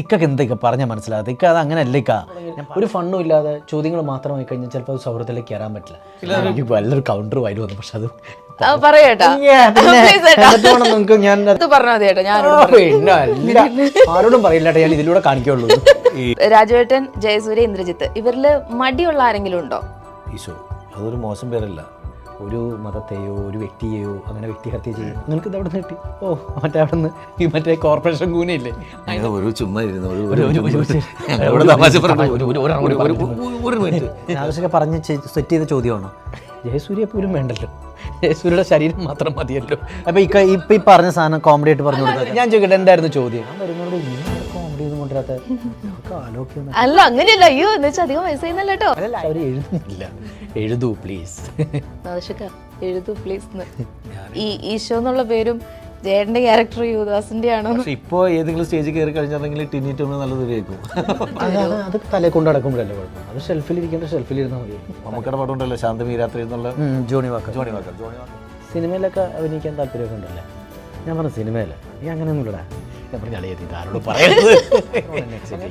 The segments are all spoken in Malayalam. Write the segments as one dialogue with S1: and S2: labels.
S1: ഇക്കൊക്കെ എന്തൊക്കെ പറഞ്ഞാൽ മനസ്സിലാകാത്ത? ഇക്ക അത് അങ്ങനെ അല്ല ഇക്ക. ഒരു ഫണ്ണും ഇല്ലാതെ ചോദ്യങ്ങൾ മാത്രമായി കഴിഞ്ഞാൽ ചിലപ്പോൾ അത് സൗഹൃദത്തിലേക്ക് കയറാൻ പറ്റില്ല. എനിക്ക് വല്ലൊരു കൗണ്ടർ വരും വന്നു പക്ഷെ അത് വേണം നിങ്ങൾക്ക് ഞാൻ ആരോടും പറയില്ല ഞാൻ ഇതിലൂടെ കാണിക്കുള്ളൂ.
S2: രാജുവേട്ടൻ ജയസൂര്യ ഇന്ദ്രജിത്ത് ഇവരിൽ മടിയുള്ള ആരെങ്കിലും ഉണ്ടോ?
S1: ഈശോ അതൊരു മോശം പേരല്ല. ഒരു മതത്തെയോ ഒരു വ്യക്തിയെയോ അങ്ങനെ വ്യക്തി ഹത്യ ചെയ്യും. നിനക്ക് ഇത് എവിടെ നിന്ന് കിട്ടി. ഓ മറ്റേ അവിടെ നിന്ന് ഈ മറ്റേ കോർപ്പറേഷൻ കൂനയില്ലേ?
S3: ഒരു ചുമ്മാ
S1: ആവശ്യമൊക്കെ പറഞ്ഞ് സെറ്റ് ചെയ്ത ചോദ്യമാണോ? ജയസൂര്യ പോലും വേണ്ടല്ലോ. ജയസൂര്യയുടെ ശരീരം മാത്രം മതിയല്ലോ. അപ്പൊ ഇക്ക ഇപ്പൊ ഈ പറഞ്ഞ സാധനം കോമഡി ആയിട്ട് പറഞ്ഞു കൊടുക്കാം ഞാൻ ചോദിക്കട്ടെ എന്തായിരുന്നു ചോദ്യം? ഞാൻ വരുന്നോട് കോമഡി ഒന്നും കൊണ്ടുവരാത്ത
S2: അല്ല അങ്ങനെയല്ല. അയ്യോ എന്ന് വെച്ചാൽ അധികം വയസ്സായിരുന്നല്ലോ കേട്ടോ
S1: അല്ല അവർ എഴുതുന്നില്ല. എഴുതൂ പ്ലീസ്
S2: എഴുതൂ പ്ലീസ് ഈ ഈശോ എന്നുള്ള പേരും ജയന്റെ ക്യാരക്ടർ യുവദാസിന്റെ ആണ്?
S3: പക്ഷെ ഇപ്പോ ഏതെങ്കിലും സ്റ്റേജിൽ കയറി കഴിഞ്ഞിട്ടുണ്ടെങ്കിൽ ടിന്നി ടോമി നല്ലത് കേൾക്കും.
S1: അതാണ് അത് തലേ കൊണ്ട് നടക്കുമ്പോഴല്ലേ കുഴപ്പം. അത് ഷെൽഫിൽ ഇരിക്കേണ്ട ഷെൽഫിൽ ഇരുന്നാൽ മതി.
S3: മമ്മൂക്കയുടെ പടം ഉണ്ടല്ലോ ശാന്തമി രാത്രി എന്നുള്ള
S1: Johnny Walker.
S3: Johnny Walker Johnny Walker.
S1: സിനിമയിലൊക്കെ അഭിനയിക്കാൻ താല്പര്യമൊക്കെ ഉണ്ടല്ലേ? ഞാൻ പറഞ്ഞ സിനിമയിൽ നീ അങ്ങനെയൊന്നുമില്ലടാ. ഞാൻ പറഞ്ഞ പറയുന്നത്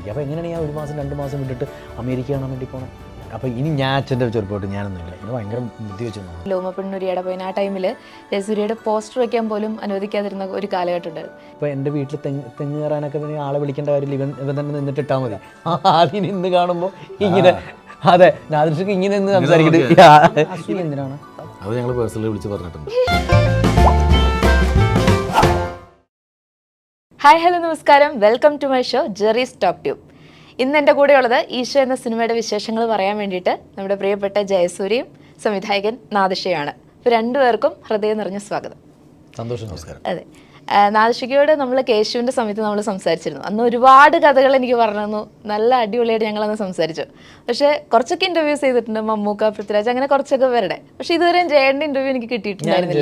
S1: അപ്പോൾ എങ്ങനെയാണ് ഞാൻ ഒരു മാസം രണ്ട് മാസം വിട്ടിട്ട് അമേരിക്ക കാണാൻ വേണ്ടി പോകണം അപ്പോൾ ഇനി ഞാൻ അച്ഛന്റെ ചെറുപ്പമായിട്ട് ഞാനൊന്നുമില്ല. ഇത് ഭയങ്കര ബുദ്ധി വെച്ചു
S2: ലോമ പെണ്ണുരിയുടെ പോയിന് ആ ടൈമിൽ ജയസൂര്യയുടെ പോസ്റ്റർ വെക്കാൻ പോലും അനുവദിക്കാതിരുന്ന ഒരു കാലഘട്ടം ഉണ്ടായിരുന്നു
S1: ഇപ്പോൾ എന്റെ വീട്ടിൽ തെങ്ങ് തെങ്ങ് കയറാനൊക്കെ പിന്നെ ആളെ വിളിക്കേണ്ട കാര്യമില്ല. ഇവൻ ഇവൻ തന്നെ നിന്നിട്ട് ഇട്ടാൽ മതി. ആ, ആദ്യം ഇന്ന് കാണുമ്പോൾ ഇങ്ങനെ അതെ നാദൃശക്ക് ഇങ്ങനെ നിന്ന് സംസാരിക്കുന്നത് എന്തിനാണ്?
S3: അത് ഞങ്ങൾ പേഴ്സണലി വിളിച്ച് പറഞ്ഞിട്ടുണ്ട്.
S2: ഹായ് ഹലോ നമസ്കാരം. Welcome to my show Jerry's top tube ഇന്ന് എന്റെ കൂടെയുള്ളത് ഈശോ എന്ന സിനിമയുടെ വിശേഷങ്ങൾ പറയാൻ വേണ്ടിയിട്ട് നമ്മുടെ പ്രിയപ്പെട്ട ജയസൂര്യയും സംവിധായകൻ നാദിഷയാണ് അപ്പോൾ രണ്ടുപേർക്കും ഹൃദയം നിറഞ്ഞ സ്വാഗതം.
S1: സന്തോഷം നമസ്കാരം.
S2: അതെ. ആ, നാദിഷയ്ക്കയോട് നമ്മൾ കേശുവിന്റെ സമയത്ത് നമ്മൾ സംസാരിച്ചിരുന്നു. അന്ന് ഒരുപാട് കഥകൾ എനിക്ക് പറഞ്ഞു തന്നു നല്ല അടിപൊളിയായിട്ട് ഞങ്ങളന്ന് സംസാരിച്ചു. പക്ഷേ കുറച്ചൊക്കെ ഇന്റർവ്യൂസ് ചെയ്തിട്ടുണ്ട് മമ്മൂക്ക പൃഥ്വിരാജ് അങ്ങനെ കുറച്ചൊക്കെ പേരുടെ. പക്ഷേ ഇതുവരെ ജയന്റെ ഇന്റർവ്യൂ എനിക്ക് കിട്ടിയിട്ടുണ്ടായിരുന്നില്ല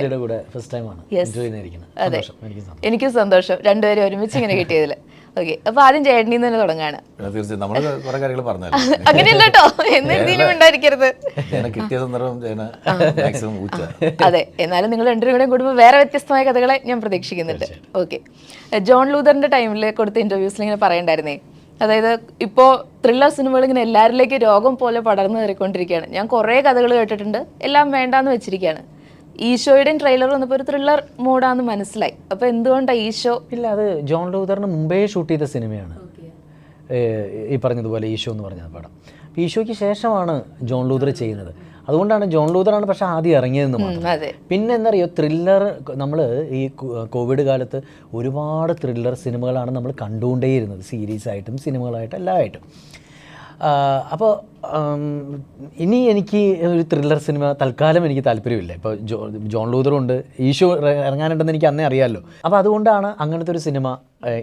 S2: അതെ.
S1: എനിക്ക് സന്തോഷം.
S2: എനിക്കും സന്തോഷം. രണ്ടുപേരും ഒരുമിച്ച് ഇങ്ങനെ കിട്ടിയതിൽ ഓക്കെ അപ്പൊ ആദ്യം ചേട്ടനിൽ നിന്ന് തന്നെ തുടങ്ങാണ്.
S3: തീർച്ചയായും. നമ്മൾ കുറെ കാര്യങ്ങൾ പറഞ്ഞല്ലോ
S2: അങ്ങനെയല്ല കേട്ടോ എന്നെഴുതിയിലും ഉണ്ടായിരിക്കരുത്.
S3: കിട്ടിയ സന്ദർഭം മാക്സിമം
S2: അതെ എന്നാലും നിങ്ങൾ രണ്ടുപേരും കൂടെ കൂടുമ്പോൾ വേറെ വ്യത്യസ്തമായ കഥകളെ ഞാൻ പ്രതീക്ഷിക്കുന്നുണ്ട്. ഓക്കെ ജോൺ ലൂതറിന്റെ ടൈമിൽ കൊടുത്ത ഇന്റർവ്യൂസിൽ ഇങ്ങനെ പറയണ്ടായിരുന്നേ. അതായത് ഇപ്പോൾ ത്രില്ലർ സിനിമകൾ ഇങ്ങനെ എല്ലാവരിലേക്ക് രോഗം പോലെ പടർന്നു കയറിക്കൊണ്ടിരിക്കുകയാണ്. ഞാൻ കുറേ കഥകൾ കേട്ടിട്ടുണ്ട്. എല്ലാം വേണ്ടാന്ന് വെച്ചിരിക്കുകയാണ്. ഈശോയുടെയും ട്രെയിലർ വന്നപ്പോൾ ഒരു ത്രില്ലർ മോഡാന്ന് മനസ്സിലായി. അപ്പോൾ എന്തുകൊണ്ടാണ് ഈശോ?
S1: ഇല്ല അത് ജോൺ ലൂതറിന് മുമ്പേ ഷൂട്ട് ചെയ്ത സിനിമയാണ്. ഈ പറഞ്ഞതുപോലെ ഈശോ എന്ന് പറഞ്ഞ പടം. ഈശോയ്ക്ക് ശേഷമാണ് ജോൺ ലൂതർ ചെയ്യുന്നത്. അതുകൊണ്ടാണ് ജോൺ ലൂതറാണ് പക്ഷേ ആദ്യം ഇറങ്ങിയതെന്ന് മാത്രം. പിന്നെ എന്നറിയോ ത്രില്ലർ നമ്മൾ ഈ കോവിഡ് കാലത്ത് ഒരുപാട് ത്രില്ലർ സിനിമകളാണ് നമ്മൾ കണ്ടുകൊണ്ടേയിരുന്നത്. സീരീസ് ആയിട്ടും സിനിമകളായിട്ടും എല്ലാമായിട്ടും. അപ്പോൾ ഇനി എനിക്ക് ഒരു ത്രില്ലർ സിനിമ തൽക്കാലം എനിക്ക് താല്പര്യമില്ല. ഇപ്പോൾ ജോ ജോൺ ലൂതറുണ്ട് ഈശോ ഇറ- ഇറങ്ങാനുണ്ടെന്ന് എനിക്ക് അന്നേ അറിയാമല്ലോ അപ്പോൾ അതുകൊണ്ടാണ് അങ്ങനത്തെ ഒരു സിനിമ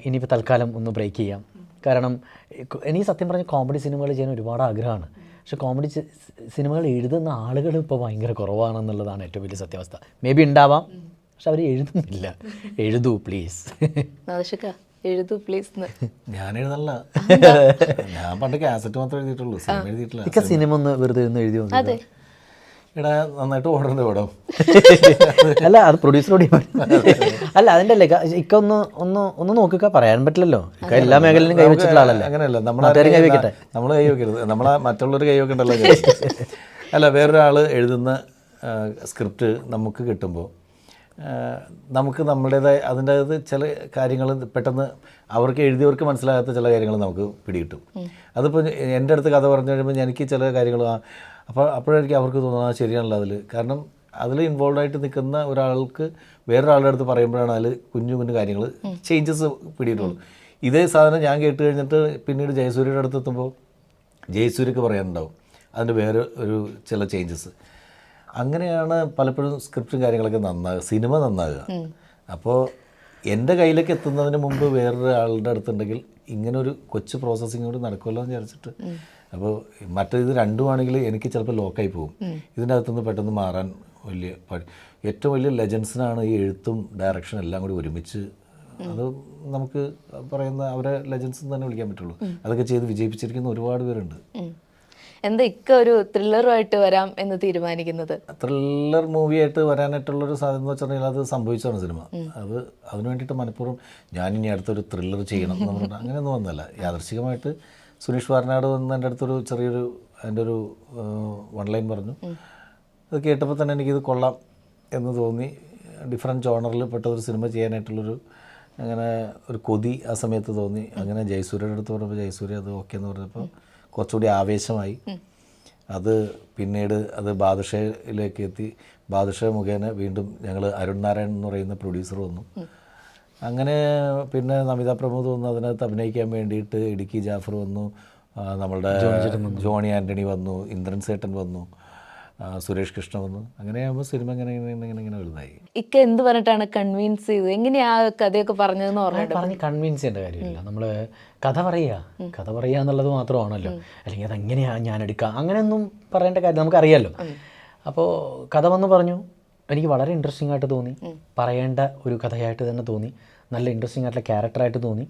S1: ഇനിയിപ്പോൾ തൽക്കാലം ഒന്ന് ബ്രേക്ക് ചെയ്യാം. കാരണം എനിക്ക് സത്യം പറഞ്ഞ കോമഡി സിനിമകൾ ചെയ്യാൻ ഒരുപാട് ആഗ്രഹമാണ്. പക്ഷെ കോമഡി സിനിമകൾ എഴുതുന്ന ആളുകൾ ഇപ്പോൾ ഭയങ്കര കുറവാണെന്നുള്ളതാണ് ഏറ്റവും വലിയ സത്യാവസ്ഥ. മേ ബി ഉണ്ടാവാം. പക്ഷെ അവർ എഴുതുന്നില്ല. എഴുതൂ പ്ലീസ്
S2: എഴുതൂ പ്ലീസ്
S3: ഞാൻ എഴുതല്ല. ഞാൻ പണ്ട് കാസറ്റ് മാത്രമേ എഴുതിയിട്ടുള്ളൂ. സിനിമ എഴുതിയിട്ടില്ല.
S1: ഇക്ക സിനിമ. ഒന്ന് വെറുതെ ഒന്ന് എഴുതി വന്നു
S2: അതെ.
S3: എടാ നന്നായിട്ട് ഓടുന്നുണ്ട് പടം
S1: അല്ല അത് പ്രൊഡ്യൂസറോട് അല്ല അതിന്റെ അല്ലേ ഇക്ക- ഇക്ക ഒന്ന് ഒന്ന് ഒന്ന് നോക്കുക പറയാൻ പറ്റില്ലല്ലോ. ഇക്ക എല്ലാ മേഖലയിലും കൈവച്ചിട്ടുള്ള ആളല്ലേ
S3: അങ്ങനെയല്ല നമ്മൾ
S1: കൈ വെക്കട്ടെ.
S3: നമ്മൾ കൈ വെക്കരുത്. നമ്മളെ മറ്റുള്ളവർ കൈ വെക്കണ്ടല്ലോ അല്ല വേറൊരാൾ എഴുതുന്ന സ്ക്രിപ്റ്റ് നമുക്ക് കിട്ടുമ്പോൾ നമുക്ക് നമ്മുടേതായ അതിന്റെ അകത്ത് ചില കാര്യങ്ങൾ പെട്ടെന്ന് അവർക്ക് എഴുതിയവർക്ക് മനസ്സിലാകാത്ത ചില കാര്യങ്ങൾ നമുക്ക് പിടികിട്ടും. അതിപ്പോൾ എന്റെ അടുത്ത് കഥ പറഞ്ഞു കഴിയുമ്പോൾ എനിക്ക് ചില കാര്യങ്ങൾ അപ്പോൾ അപ്പോഴായിരിക്കും അവർക്ക് തോന്നുന്നത് ശരിയാണല്ലോ അതിൽ. കാരണം അതിൽ ഇൻവോൾവ് ആയിട്ട് നിൽക്കുന്ന ഒരാൾക്ക് വേറൊരാളുടെ അടുത്ത് പറയുമ്പോഴാണ് അതിൽ കുഞ്ഞു കുഞ്ഞു കാര്യങ്ങൾ ചേഞ്ചസ് പിടിയിട്ടുള്ളൂ. ഇതേ സാധനം ഞാൻ കേട്ട് കഴിഞ്ഞിട്ട് പിന്നീട് ജയസൂര്യയുടെ അടുത്ത് എത്തുമ്പോൾ ജയസൂര്യക്ക് പറയാനുണ്ടാവും. അതിന്റെ വേറെ ഒരു ചില ചേഞ്ചസ് അങ്ങനെയാണ് പലപ്പോഴും സ്ക്രിപ്റ്റും കാര്യങ്ങളൊക്കെ നന്നാകുക സിനിമ നന്നാകുക അപ്പോൾ എന്റെ കയ്യിലേക്ക് എത്തുന്നതിന് മുമ്പ് വേറൊരു ആളുടെ അടുത്തുണ്ടെങ്കിൽ ഇങ്ങനെ ഒരു കൊച്ചു പ്രോസസ്സിങ് കൂടി നടക്കുമല്ലോ എന്ന് വിചാരിച്ചിട്ട്. അപ്പോൾ മറ്റേത് രണ്ടുമാണെങ്കിൽ എനിക്ക് ചിലപ്പോൾ ലോക്കായി പോകും. ഇതിന്റെ അകത്തുനിന്ന് പെട്ടെന്ന് മാറാൻ വലിയ ഏറ്റവും വലിയ ലെജൻസിനാണ് ഈ എഴുത്തും ഡയറക്ഷനും എല്ലാം കൂടി ഒരുമിച്ച് അത് നമുക്ക് പറയുന്ന അവരെ ലെജൻസ് തന്നെ വിളിക്കാൻ പറ്റുള്ളൂ. അതൊക്കെ ചെയ്ത് വിജയിപ്പിച്ചിരിക്കുന്ന ഒരുപാട് പേരുണ്ട്.
S2: എന്താ ഇക്ക ഒരു ത്രില്ലറുമായിട്ട് വരാം എന്ന് തീരുമാനിക്കുന്നത്?
S3: ത്രില്ലർ മൂവിയായിട്ട് വരാനായിട്ടുള്ളൊരു സാധ്യത എന്ന് വെച്ചിട്ടുണ്ടെങ്കിൽ അത് സംഭവിച്ചതാണ് സിനിമ. അത് അതിനു വേണ്ടിയിട്ട് മനഃപൂർവം ഞാൻ ഇനി അടുത്തൊരു ത്രില്ലർ ചെയ്യണം എന്ന് പറഞ്ഞിട്ട് അങ്ങനെയൊന്നും വന്നല്ല യാദർശികമായിട്ട് സുനീഷ് വാരനാട് വന്ന് എന്റെ അടുത്തൊരു ചെറിയൊരു എന്റെ ഒരു വൺ ലൈൻ പറഞ്ഞു. അത് കേട്ടപ്പോൾ തന്നെ എനിക്കിത് കൊള്ളാം എന്ന് തോന്നി. ഡിഫറെന്റ് ജോണറിൽ പെട്ട ഒരു സിനിമ ചെയ്യാനായിട്ടുള്ളൊരു അങ്ങനെ ഒരു കൊതി ആ സമയത്ത് തോന്നി. അങ്ങനെ ജയസൂര്യയുടെ അടുത്ത് പറഞ്ഞപ്പോൾ ജയസൂര്യ അത് ഓക്കെ എന്ന് പറഞ്ഞപ്പോൾ കുറച്ചുകൂടി ആവേശമായി. അത് പിന്നീട് അത് ബാദുഷയിലേക്ക് എത്തി. ബാദുഷ മുഖേന വീണ്ടും ഞങ്ങൾ അരുൺ നാരായൺ എന്ന് പറയുന്ന പ്രൊഡ്യൂസർ വന്നു. അങ്ങനെ പിന്നെ നമിത പ്രമോദ് വന്നു. അതിനകത്ത് അഭിനയിക്കാൻ വേണ്ടിയിട്ട് ഇടുക്കി ജാഫർ വന്നു. നമ്മളുടെ ജോണി ആന്റണി വന്നു. ഇന്ദ്രൻ സേട്ടൻ വന്നു. സുരേഷ് കൃഷ്ണ വന്നു. അങ്ങനെയാകുമ്പോൾ സിനിമ ഇങ്ങനെ ഇങ്ങനെ ഇങ്ങനെ ഇങ്ങനെ വലുതായി.
S2: ഇക്ക എന്ത് പറഞ്ഞിട്ടാണ് കൺവിൻസ് ചെയ്തത്? എങ്ങനെയാ ആ കഥയൊക്കെ പറഞ്ഞതെന്ന് ഓർമ്മയുണ്ട്?
S1: പറഞ്ഞ് കൺവിൻസ് ചെയ്യേണ്ട കാര്യമില്ല. നമ്മൾ കഥ പറയുക കഥ പറയുക എന്നുള്ളത് മാത്രമാണല്ലോ. അല്ലെങ്കിൽ അത് എങ്ങനെയാ ഞാൻ എടുക്കുക അങ്ങനെയൊന്നും പറയേണ്ട കാര്യം നമുക്കറിയാമല്ലോ അപ്പോൾ കഥ വന്ന് പറഞ്ഞു. എനിക്ക് വളരെ ഇൻട്രസ്റ്റിംഗ് ആയിട്ട് തോന്നി. പറയേണ്ട ഒരു കഥയായിട്ട് തന്നെ തോന്നി. നല്ല ഇൻട്രസ്റ്റിംഗ് ആയിട്ടുള്ള ക്യാരക്ടറായിട്ട് തോന്നി.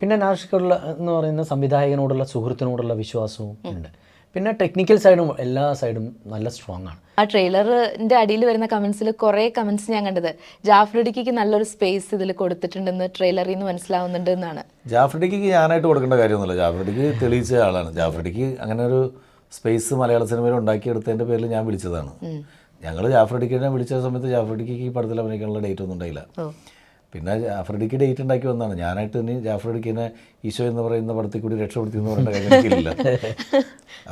S1: പിന്നെ നാഷിക്കുള്ള എന്ന് പറയുന്ന സംവിധായകനോടുള്ള സുഹൃത്തിനോടുള്ള വിശ്വാസവും ഉണ്ട്. പിന്നെ ടെക്നിക്കൽ സൈഡും എല്ലാ സൈഡും നല്ല സ്ട്രോങ് ആണ്.
S2: ആ ട്രെയിലറിന്റെ അടിയിൽ വരുന്ന കമന്റ്സിൽ കുറേ കമന്റ്സ് ഞാൻ കണ്ടത്. ജാഫ്രിഡിക്ക് നല്ലൊരു സ്പേസ് ഇതിൽ കൊടുത്തിട്ടുണ്ടെന്ന് ട്രെയിലറിൽ നിന്ന് മനസ്സിലാവുന്നുണ്ട് എന്നാണ്.
S3: ജാഫ്രിഡിക്ക് ഞാനായിട്ട് കൊടുക്കേണ്ട കാര്യമൊന്നുമില്ല. ജാഫ്രിഡിക്ക് തെളിയിച്ച ആളാണ്. ജാഫ്രിഡിക്ക് അങ്ങനെ ഒരു സ്പേസ് മലയാള സിനിമയിൽ ഉണ്ടാക്കിയെടുത്തതിന്റെ പേരിൽ ഞാൻ വിളിച്ചതാണ്. ഞങ്ങൾ ജാഫ്രിഡിക്കിനെ വിളിച്ച സമയത്ത് ജാഫ്രിഡിക്ക് ഈ പടത്തിൽ അഭിനയിക്കാനുള്ള ഡേറ്റ് ഒന്നും ഉണ്ടായില്ല. പിന്നെ ജാഫ്രഡിക്ക് ഡേറ്റ് ഉണ്ടാക്കി വന്നതാണ്. ഞാനായിട്ട് ഇനി ജാഫ്രഡിക്കിനെ ഈശോ എന്ന് പറയുന്ന പടത്തിൽ കൂടി രക്ഷപ്പെടുത്തി എന്ന് പറയേണ്ട കാര്യം എനിക്കില്ല.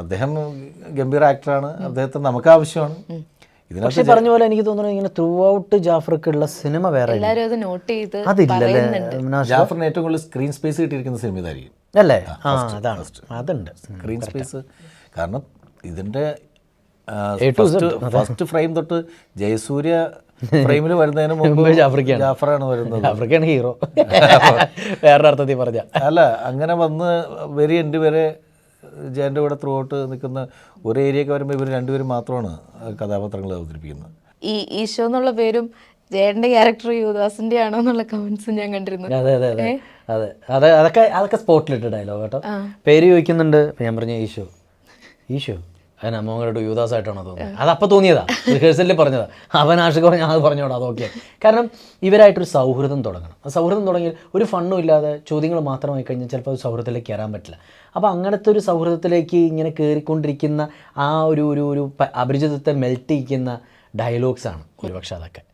S3: അദ്ദേഹം ഗംഭീർ ആക്ടറാണ് അദ്ദേഹത്തെ നമുക്ക് ആവശ്യമാണ്.
S1: പക്ഷേ പറഞ്ഞ പോലെ എനിക്ക് തോന്നുന്നു ഇങ്ങനെ ത്രൂ ഔട്ട് ജാഫർക്കുള്ള സിനിമ വേറെ ഇല്ല.
S2: എല്ലാവരും അത് നോട്ട് ചെയ്ത്
S1: അതില്ലല്ലേ നാഷ്?
S3: ജാഫറിന് ഏറ്റവും കൂടുതൽ സ്ക്രീൻ സ്പേസ് കിട്ടിയിരിക്കുന്ന സിനിമ ഇതായിരിക്കും.
S1: അല്ലേ? ആ അതാണ്. അതുണ്ട്.
S3: സ്ക്രീൻ സ്പേസ് കാരണം
S1: Z.
S3: ഫസ്റ്റ് ഫ്രെയിം തൊട്ട് ജയസൂര്യ ഫ്രെയിമിൽ വരുന്നതിന് മുമ്പ്
S1: ജാഫ്രിക്കാണ്.
S3: ജാഫറാണ് വരുന്നത്.
S1: ആഫ്രിക്കയാണ് ഹീറോ. വേറെ അർത്ഥത്തിൽ പറഞ്ഞ.
S3: അല്ല അങ്ങനെ വന്ന് വെരി എൻഡ് വരെ ജയന്റെ കൂടെ ത്രൂ ഔട്ട് നിൽക്കുന്ന ഒരു ഏരിയയൊക്കെ വരുമ്പോൾ ഇവർ രണ്ടുപേരും മാത്രമാണ് കഥാപാത്രങ്ങൾ അവതരിപ്പിക്കുന്നത്.
S2: ഈ ഈശോ എന്നുള്ള പേരും ജയന്റെ ക്യാരക്ടർ യുവദാസിന്റെ ആണോ എന്നുള്ള കമന്റ്സ് ഞാൻ കണ്ടിരുന്നു.
S1: അതെ അതെ അതെ. അതെ അതെ. അതൊക്കെ അതൊക്കെ സ്പോട്ടിലിട്ട് ഡയലോഗ് കേട്ടോ. പേര് ചോദിക്കുന്നുണ്ട് ഞാൻ പറഞ്ഞ ഈശോ ഈശോ. അതിന് അമ്മങ്ങളുടെ യുവദാസായിട്ടാണോ തോന്നുന്നത്. അത് അപ്പോൾ തോന്നിയതാ. റിഹേഴ്സലിൽ പറഞ്ഞതാ. അവൻ ആഷിക പറഞ്ഞു അത് പറഞ്ഞോടാ അതൊക്കെ കാരണം ഇവരായിട്ടൊരു സൗഹൃദം തുടങ്ങണം. ആ സൗഹൃദം തുടങ്ങി ഒരു ഫണ്ണും ഇല്ലാതെ ചോദ്യങ്ങൾ മാത്രമായി കഴിഞ്ഞാൽ ചിലപ്പോൾ അത് സൗഹൃദത്തിലേക്ക് കയറാൻ പറ്റില്ല. അപ്പോൾ അങ്ങനത്തെ ഒരു സൗഹൃദത്തിലേക്ക് ഇങ്ങനെ കയറിക്കൊണ്ടിരിക്കുന്ന ആ ഒരു ഒരു ഒരു അപരിചിതത്തെ മെൽറ്റ് ചെയ്യിക്കുന്ന ഡയലോഗ്സാണ് ഒരുപക്ഷെ അതൊക്കെ.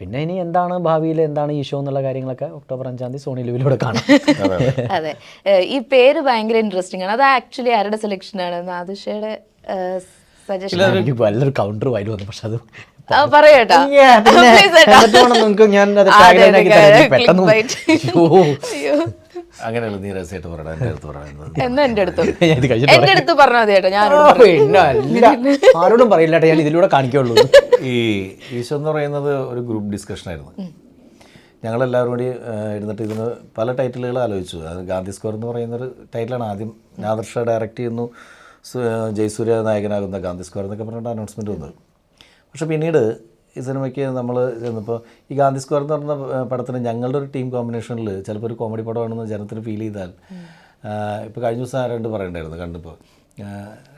S1: പിന്നെ ഇനി എന്താണ് ഭാവിയിൽ എന്താണ് ഈ ഷോ എന്നുള്ള കാര്യങ്ങളൊക്കെ ഒക്ടോബർ അഞ്ചാം തീയതി സോണി ലിവിലൂടെ കാണാം.
S2: അതെ. ഈ പേര് ഭയങ്കര ഇൻട്രസ്റ്റിംഗ് ആണ്. അത് ആക്ച്വലി ആരുടെ സെലക്ഷൻ ആണ്? നാദുഷയുടെ സജഷൻ
S1: കൗണ്ടർ വരും വന്നു പക്ഷെ അത്
S2: പറയട്ടോ.
S1: ഞാൻ
S3: നീ രസമായിട്ട് പറയണം എന്റെ അടുത്ത് പറയുന്നത്
S2: എന്നാ എന്റെ അടുത്ത്?
S1: ഞാൻ ഇത്
S2: എന്റെ അടുത്ത് പറഞ്ഞാൽ മതി കേട്ടോ ഞാൻ
S1: പിന്നെ ആരോടും പറയില്ല ഞാൻ ഇതിലൂടെ കാണിക്കുള്ളൂ.
S3: ഈ ഈശോ എന്ന് പറയുന്നത് ഒരു ഗ്രൂപ്പ് ഡിസ്കഷൻ ആയിരുന്നു. ഞങ്ങളെല്ലാവരും കൂടി ഇരുന്നിട്ട് ഇതിന് പല ടൈറ്റിലുകൾ ആലോചിച്ചു. അത് ഗാന്ധി സ്ക്വയർ എന്ന് പറയുന്നൊരു ടൈറ്റിലാണ് ആദ്യം നാദർഷ ഡയറക്റ്റ് ചെയ്യുന്നു. ജയസൂര്യ നായകനാകുന്ന ഗാന്ധി സ്ക്വയർ എന്നൊക്കെ പറഞ്ഞിട്ട് അനൗൺസ്മെന്റ് വന്നത് പക്ഷേ പിന്നീട് ഈ സിനിമയ്ക്ക് നമ്മൾ ചെന്നപ്പോൾ ഈ ഗാന്ധി സ്ക്വയർ എന്ന് പറഞ്ഞ പടത്തിന് ഞങ്ങളുടെ ഒരു ടീം കോമ്പിനേഷനിൽ ചിലപ്പോൾ ഒരു കോമഡി പടമാണെന്ന് ജനത്തിന് ഫീൽ ചെയ്താൽ ഇപ്പോൾ കഴിഞ്ഞ ദിവസം ആരാണ്ട് പറയണ്ടായിരുന്നു കണ്ടപ്പോൾ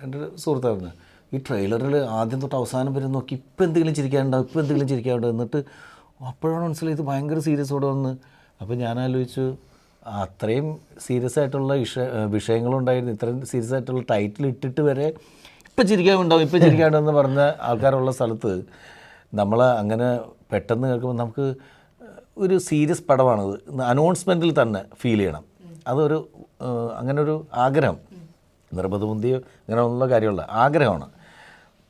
S3: എന്റെ ഒരു സുഹൃത്ത് പറഞ്ഞു ഈ ട്രെയിലറിൽ ആദ്യം തൊട്ട് അവസാനം വരെ നോക്കി ഇപ്പം എന്തെങ്കിലും ചിരിക്കാനുണ്ടോ? ഇപ്പം എന്തെങ്കിലും ചിരിക്കാനുണ്ടോ? എന്നിട്ട് അപ്പോഴാണ് മനസ്സിലായി ഇത് ഭയങ്കര സീരിയസോടെ വന്ന്. അപ്പോൾ ഞാൻ ആലോചിച്ചു അത്രയും സീരിയസ് ആയിട്ടുള്ള വിഷ വിഷയങ്ങളുണ്ടായിരുന്നു. ഇത്രയും സീരിയസ് ആയിട്ടുള്ള ടൈറ്റിൽ ഇട്ടിട്ട് വരെ ഇപ്പം ചിരിക്കാനുണ്ടാവും ഇപ്പം ചിരിക്കാനുണ്ടെന്ന് പറഞ്ഞ ആൾക്കാരുള്ള സ്ഥലത്ത് നമ്മൾ അങ്ങനെ പെട്ടെന്ന് കേൾക്കുമ്പോൾ നമുക്ക് ഒരു സീരിയസ് പടമാണത് അനൗൺസ്മെന്റിൽ തന്നെ ഫീൽ ചെയ്യണം. അതൊരു അങ്ങനെ ഒരു ആഗ്രഹം. നിർബന്ധബുദ്ധിയോ അങ്ങനെ ഒന്നുള്ള കാര്യമുള്ള ആഗ്രഹമാണ്.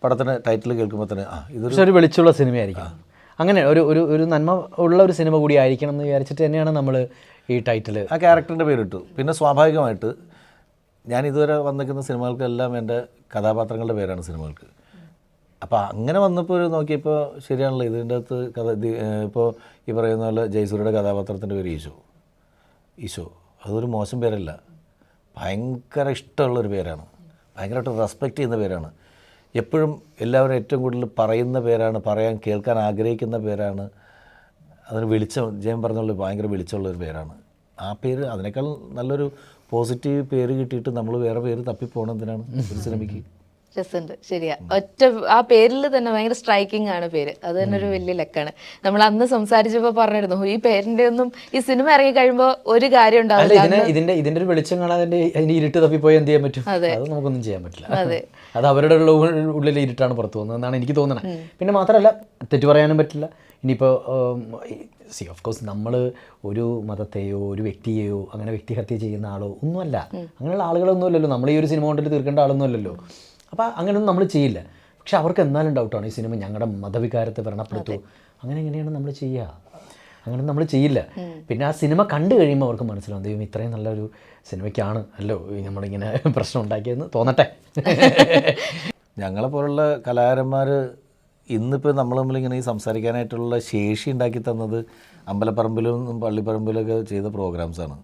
S3: പടത്തിന് ടൈറ്റിൽ കേൾക്കുമ്പോൾ തന്നെ ആ ഇതൊരു
S1: ഒരു വെളിച്ചുള്ള സിനിമയായിരിക്കും. അങ്ങനെ ഒരു ഒരു ഒരു നന്മ ഉള്ള ഒരു സിനിമ കൂടി ആയിരിക്കണം എന്ന് വിചാരിച്ചിട്ട് തന്നെയാണ് നമ്മൾ ഈ ടൈറ്റിൽ
S3: ആ ക്യാരക്ടറിന്റെ പേരിട്ടു. പിന്നെ സ്വാഭാവികമായിട്ട് ഞാൻ ഇതുവരെ വന്നിരിക്കുന്ന സിനിമകൾക്കെല്ലാം എന്റെ കഥാപാത്രങ്ങളുടെ പേരാണ് സിനിമകൾക്ക്. അപ്പോൾ അങ്ങനെ വന്നപ്പോൾ നോക്കിയപ്പോൾ ശരിയാണല്ലോ ഇതിന്റെ അകത്ത് കഥ ഇപ്പോൾ ഈ പറയുന്ന പോലെ ജയസൂര്യയുടെ കഥാപാത്രത്തിന്റെ പേര് ഈശോ. ഈശോ അതൊരു മോശം പേരല്ല. ഭയങ്കര ഇഷ്ടമുള്ളൊരു പേരാണ്. ഭയങ്കരമായിട്ട് റെസ്പെക്റ്റ് ചെയ്യുന്ന പേരാണ്. എപ്പോഴും എല്ലാവരും ഏറ്റവും കൂടുതൽ പറയുന്ന പേരാണ് പറയാൻ കേൾക്കാൻ ആഗ്രഹിക്കുന്ന പേരാണ്. അതിന് വെളിച്ചം ജയൻ പറഞ്ഞുള്ള ഭയങ്കര വെളിച്ചമുള്ളൊരു പേരാണ്. ആ പേര് അതിനേക്കാൾ നല്ലൊരു പോസിറ്റീവ് പേര് കിട്ടിയിട്ട് നമ്മൾ വേറെ പേര് തപ്പിപ്പോണെന്തിനാണ് ഒരു സിനിമയ്ക്ക്.
S2: രസമുണ്ട് ശരിയാ. ഒറ്റ ആ പേരിൽ തന്നെ ഭയങ്കര സ്ട്രൈക്കിംഗ് ആണ് പേര്. അത് തന്നെ ഒരു വലിയ ലക്കാണ്. നമ്മൾ അന്ന് സംസാരിച്ചപ്പോൾ പറഞ്ഞിരുന്നു ഈ പേരിന്റെ ഒന്നും ഈ സിനിമ ഇറങ്ങി കഴിയുമ്പോൾ ഒരു കാര്യം ഉണ്ടാവില്ല.
S1: ഇതിന്റെ ഇതിന്റെ ഒരു വെളിച്ചം കാണാതെ ഇരുട്ട് തപ്പിപ്പോയി എന്ത് ചെയ്യാൻ പറ്റും?
S2: അതെ.
S1: നമുക്കൊന്നും ചെയ്യാൻ പറ്റില്ല.
S2: അതെ.
S1: അത് അവരുടെ ഉള്ള ഉള്ളിലെ ഇരുട്ടാണ് പുറത്തു പോകുന്നതെന്നാണ് എനിക്ക് തോന്നുന്നത് പിന്നെ മാത്രമല്ല തെറ്റു പറയാനും പറ്റില്ല. ഇനിയിപ്പോൾ സി ഓഫ് കോഴ്സ് നമ്മൾ ഒരു മതത്തെയോ ഒരു വ്യക്തിയെയോ അങ്ങനെ വ്യക്തിഹത്യ ചെയ്യുന്ന ആളോ ഒന്നുമല്ല. അങ്ങനെയുള്ള ആളുകളൊന്നുമല്ലല്ലോ. നമ്മൾ ഈ ഒരു സിനിമ കൊണ്ടിട്ട് തീർക്കേണ്ട ആളൊന്നും അല്ലല്ലോ അപ്പോൾ അങ്ങനെയൊന്നും നമ്മൾ ചെയ്യില്ല. പക്ഷെ അവർക്ക് എന്നാലും ഡൗട്ടാണ് ഈ സിനിമ ഞങ്ങളുടെ മതവികാരത്തെ വ്രണപ്പെടുത്തു. അങ്ങനെ എങ്ങനെയാണ് നമ്മൾ ചെയ്യുക അങ്ങനെ നമ്മൾ ചെയ്യില്ല. പിന്നെ ആ സിനിമ കണ്ടു കഴിയുമ്പോൾ അവർക്ക് മനസ്സിലാവും ദൈവം ഇത്രയും നല്ലൊരു സിനിമയ്ക്കാണ് അല്ലോ ഈ നമ്മളിങ്ങനെ പ്രശ്നം ഉണ്ടാക്കിയതെന്ന് തോന്നട്ടെ.
S3: ഞങ്ങളെ പോലുള്ള കലാകാരന്മാർ ഇന്നിപ്പോൾ നമ്മൾ തമ്മിലിങ്ങനെ ഈ സംസാരിക്കാനായിട്ടുള്ള ശേഷി ഉണ്ടാക്കി തന്നത് അമ്പലപ്പറമ്പിലും പള്ളിപ്പറമ്പിലൊക്കെ ചെയ്ത പ്രോഗ്രാംസാണ്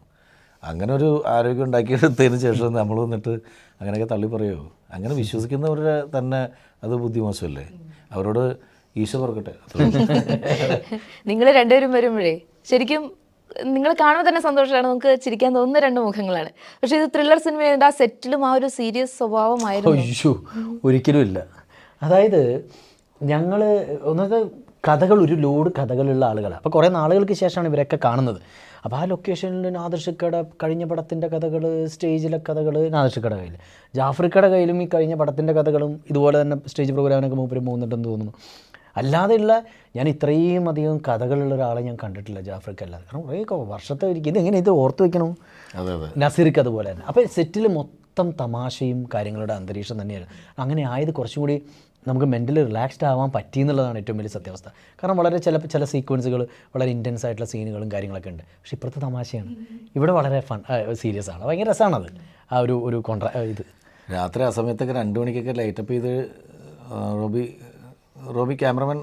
S3: അങ്ങനെ ഒരു ആരോഗ്യം ഉണ്ടാക്കിയെടുത്തതിന് ശേഷം നമ്മൾ വന്നിട്ട് അങ്ങനെയൊക്കെ തള്ളി പറയുമോ അങ്ങനെ വിശ്വസിക്കുന്നവരുടെ തന്നെ അത് ബുദ്ധിമോശമല്ലേ? അവരോട് ഈശോ പറക്കട്ടെ.
S2: നിങ്ങൾ രണ്ടുപേരും വരുമ്പോഴേ ശരിക്കും നിങ്ങൾ കാണുമ്പോൾ തന്നെ സന്തോഷമാണ് നമുക്ക് ചിരിക്കാൻ തോന്നുന്ന രണ്ട് മുഖങ്ങളാണ്. പക്ഷേ ഇത് ത്രില്ലർ സിനിമയുടെ ആ സെറ്റിലും ആ ഒരു സീരിയസ് സ്വഭാവമായിരുന്നു.
S1: അയ്യോ ഒരിക്കലും ഇല്ല. അതായത് ഞങ്ങൾ ഒന്നത് കഥകൾ ഒരു ലോഡ് കഥകളുള്ള ആളുകളാണ് അപ്പോൾ കുറേ നാളുകൾക്ക് ശേഷമാണ് ഇവരൊക്കെ കാണുന്നത്. അപ്പോൾ ആ ലൊക്കേഷനിൽ നാദർഷിക്കട കഴിഞ്ഞ പടത്തിന്റെ കഥകൾ സ്റ്റേജിലെ കഥകൾ നാദർഷിക്കട കയ്യിൽ ജാഫ്രിക്കട കയ്യിലും ഈ കഴിഞ്ഞ പടത്തിന്റെ കഥകളും ഇതുപോലെ തന്നെ സ്റ്റേജ് പ്രോഗ്രാമിനൊക്കെ മൂപ്പര് പോകുന്നുണ്ടെന്ന് തോന്നുന്നു. അല്ലാതെയുള്ള ഞാൻ ഇത്രയും അധികം കഥകളുള്ള ഒരാളെ ഞാൻ കണ്ടിട്ടില്ല ജാഫ്രിക്ക അല്ലാതെ. കാരണം കുറേ വർഷത്തെ ഒരിക്കൽ ഇതെങ്ങനെ ഇത് ഓർത്ത് വെക്കണം? നസീർക്ക് അതുപോലെ തന്നെ. അപ്പോൾ സെറ്റിൽ മൊത്തം തമാശയും കാര്യങ്ങളുടെ അന്തരീക്ഷം തന്നെയാണ് അങ്ങനെ ആയത് കുറച്ചും കൂടി നമുക്ക് മെന്റലി റിലാക്സ്ഡ് ആവാൻ പറ്റി എന്നുള്ളതാണ് ഏറ്റവും വലിയ സത്യാവസ്ഥ. കാരണം വളരെ ചില ചില സീക്വൻസുകൾ വളരെ ഇന്റൻസ് ആയിട്ടുള്ള സീനുകളും കാര്യങ്ങളൊക്കെ ഉണ്ട്. പക്ഷേ ഇപ്പോഴത്തെ തമാശയാണ്. ഇവിടെ വളരെ ഫൺ സീരിയസ് ആണ്. ഭയങ്കര രസമാണത് ആ ഒരു ഒരു കോൺട്രാ ഇത്.
S3: രാത്രി ആ സമയത്തൊക്കെ രണ്ട് മണിക്കൊക്കെ ലൈറ്റപ്പ് ചെയ്ത് Robi Robi cameraman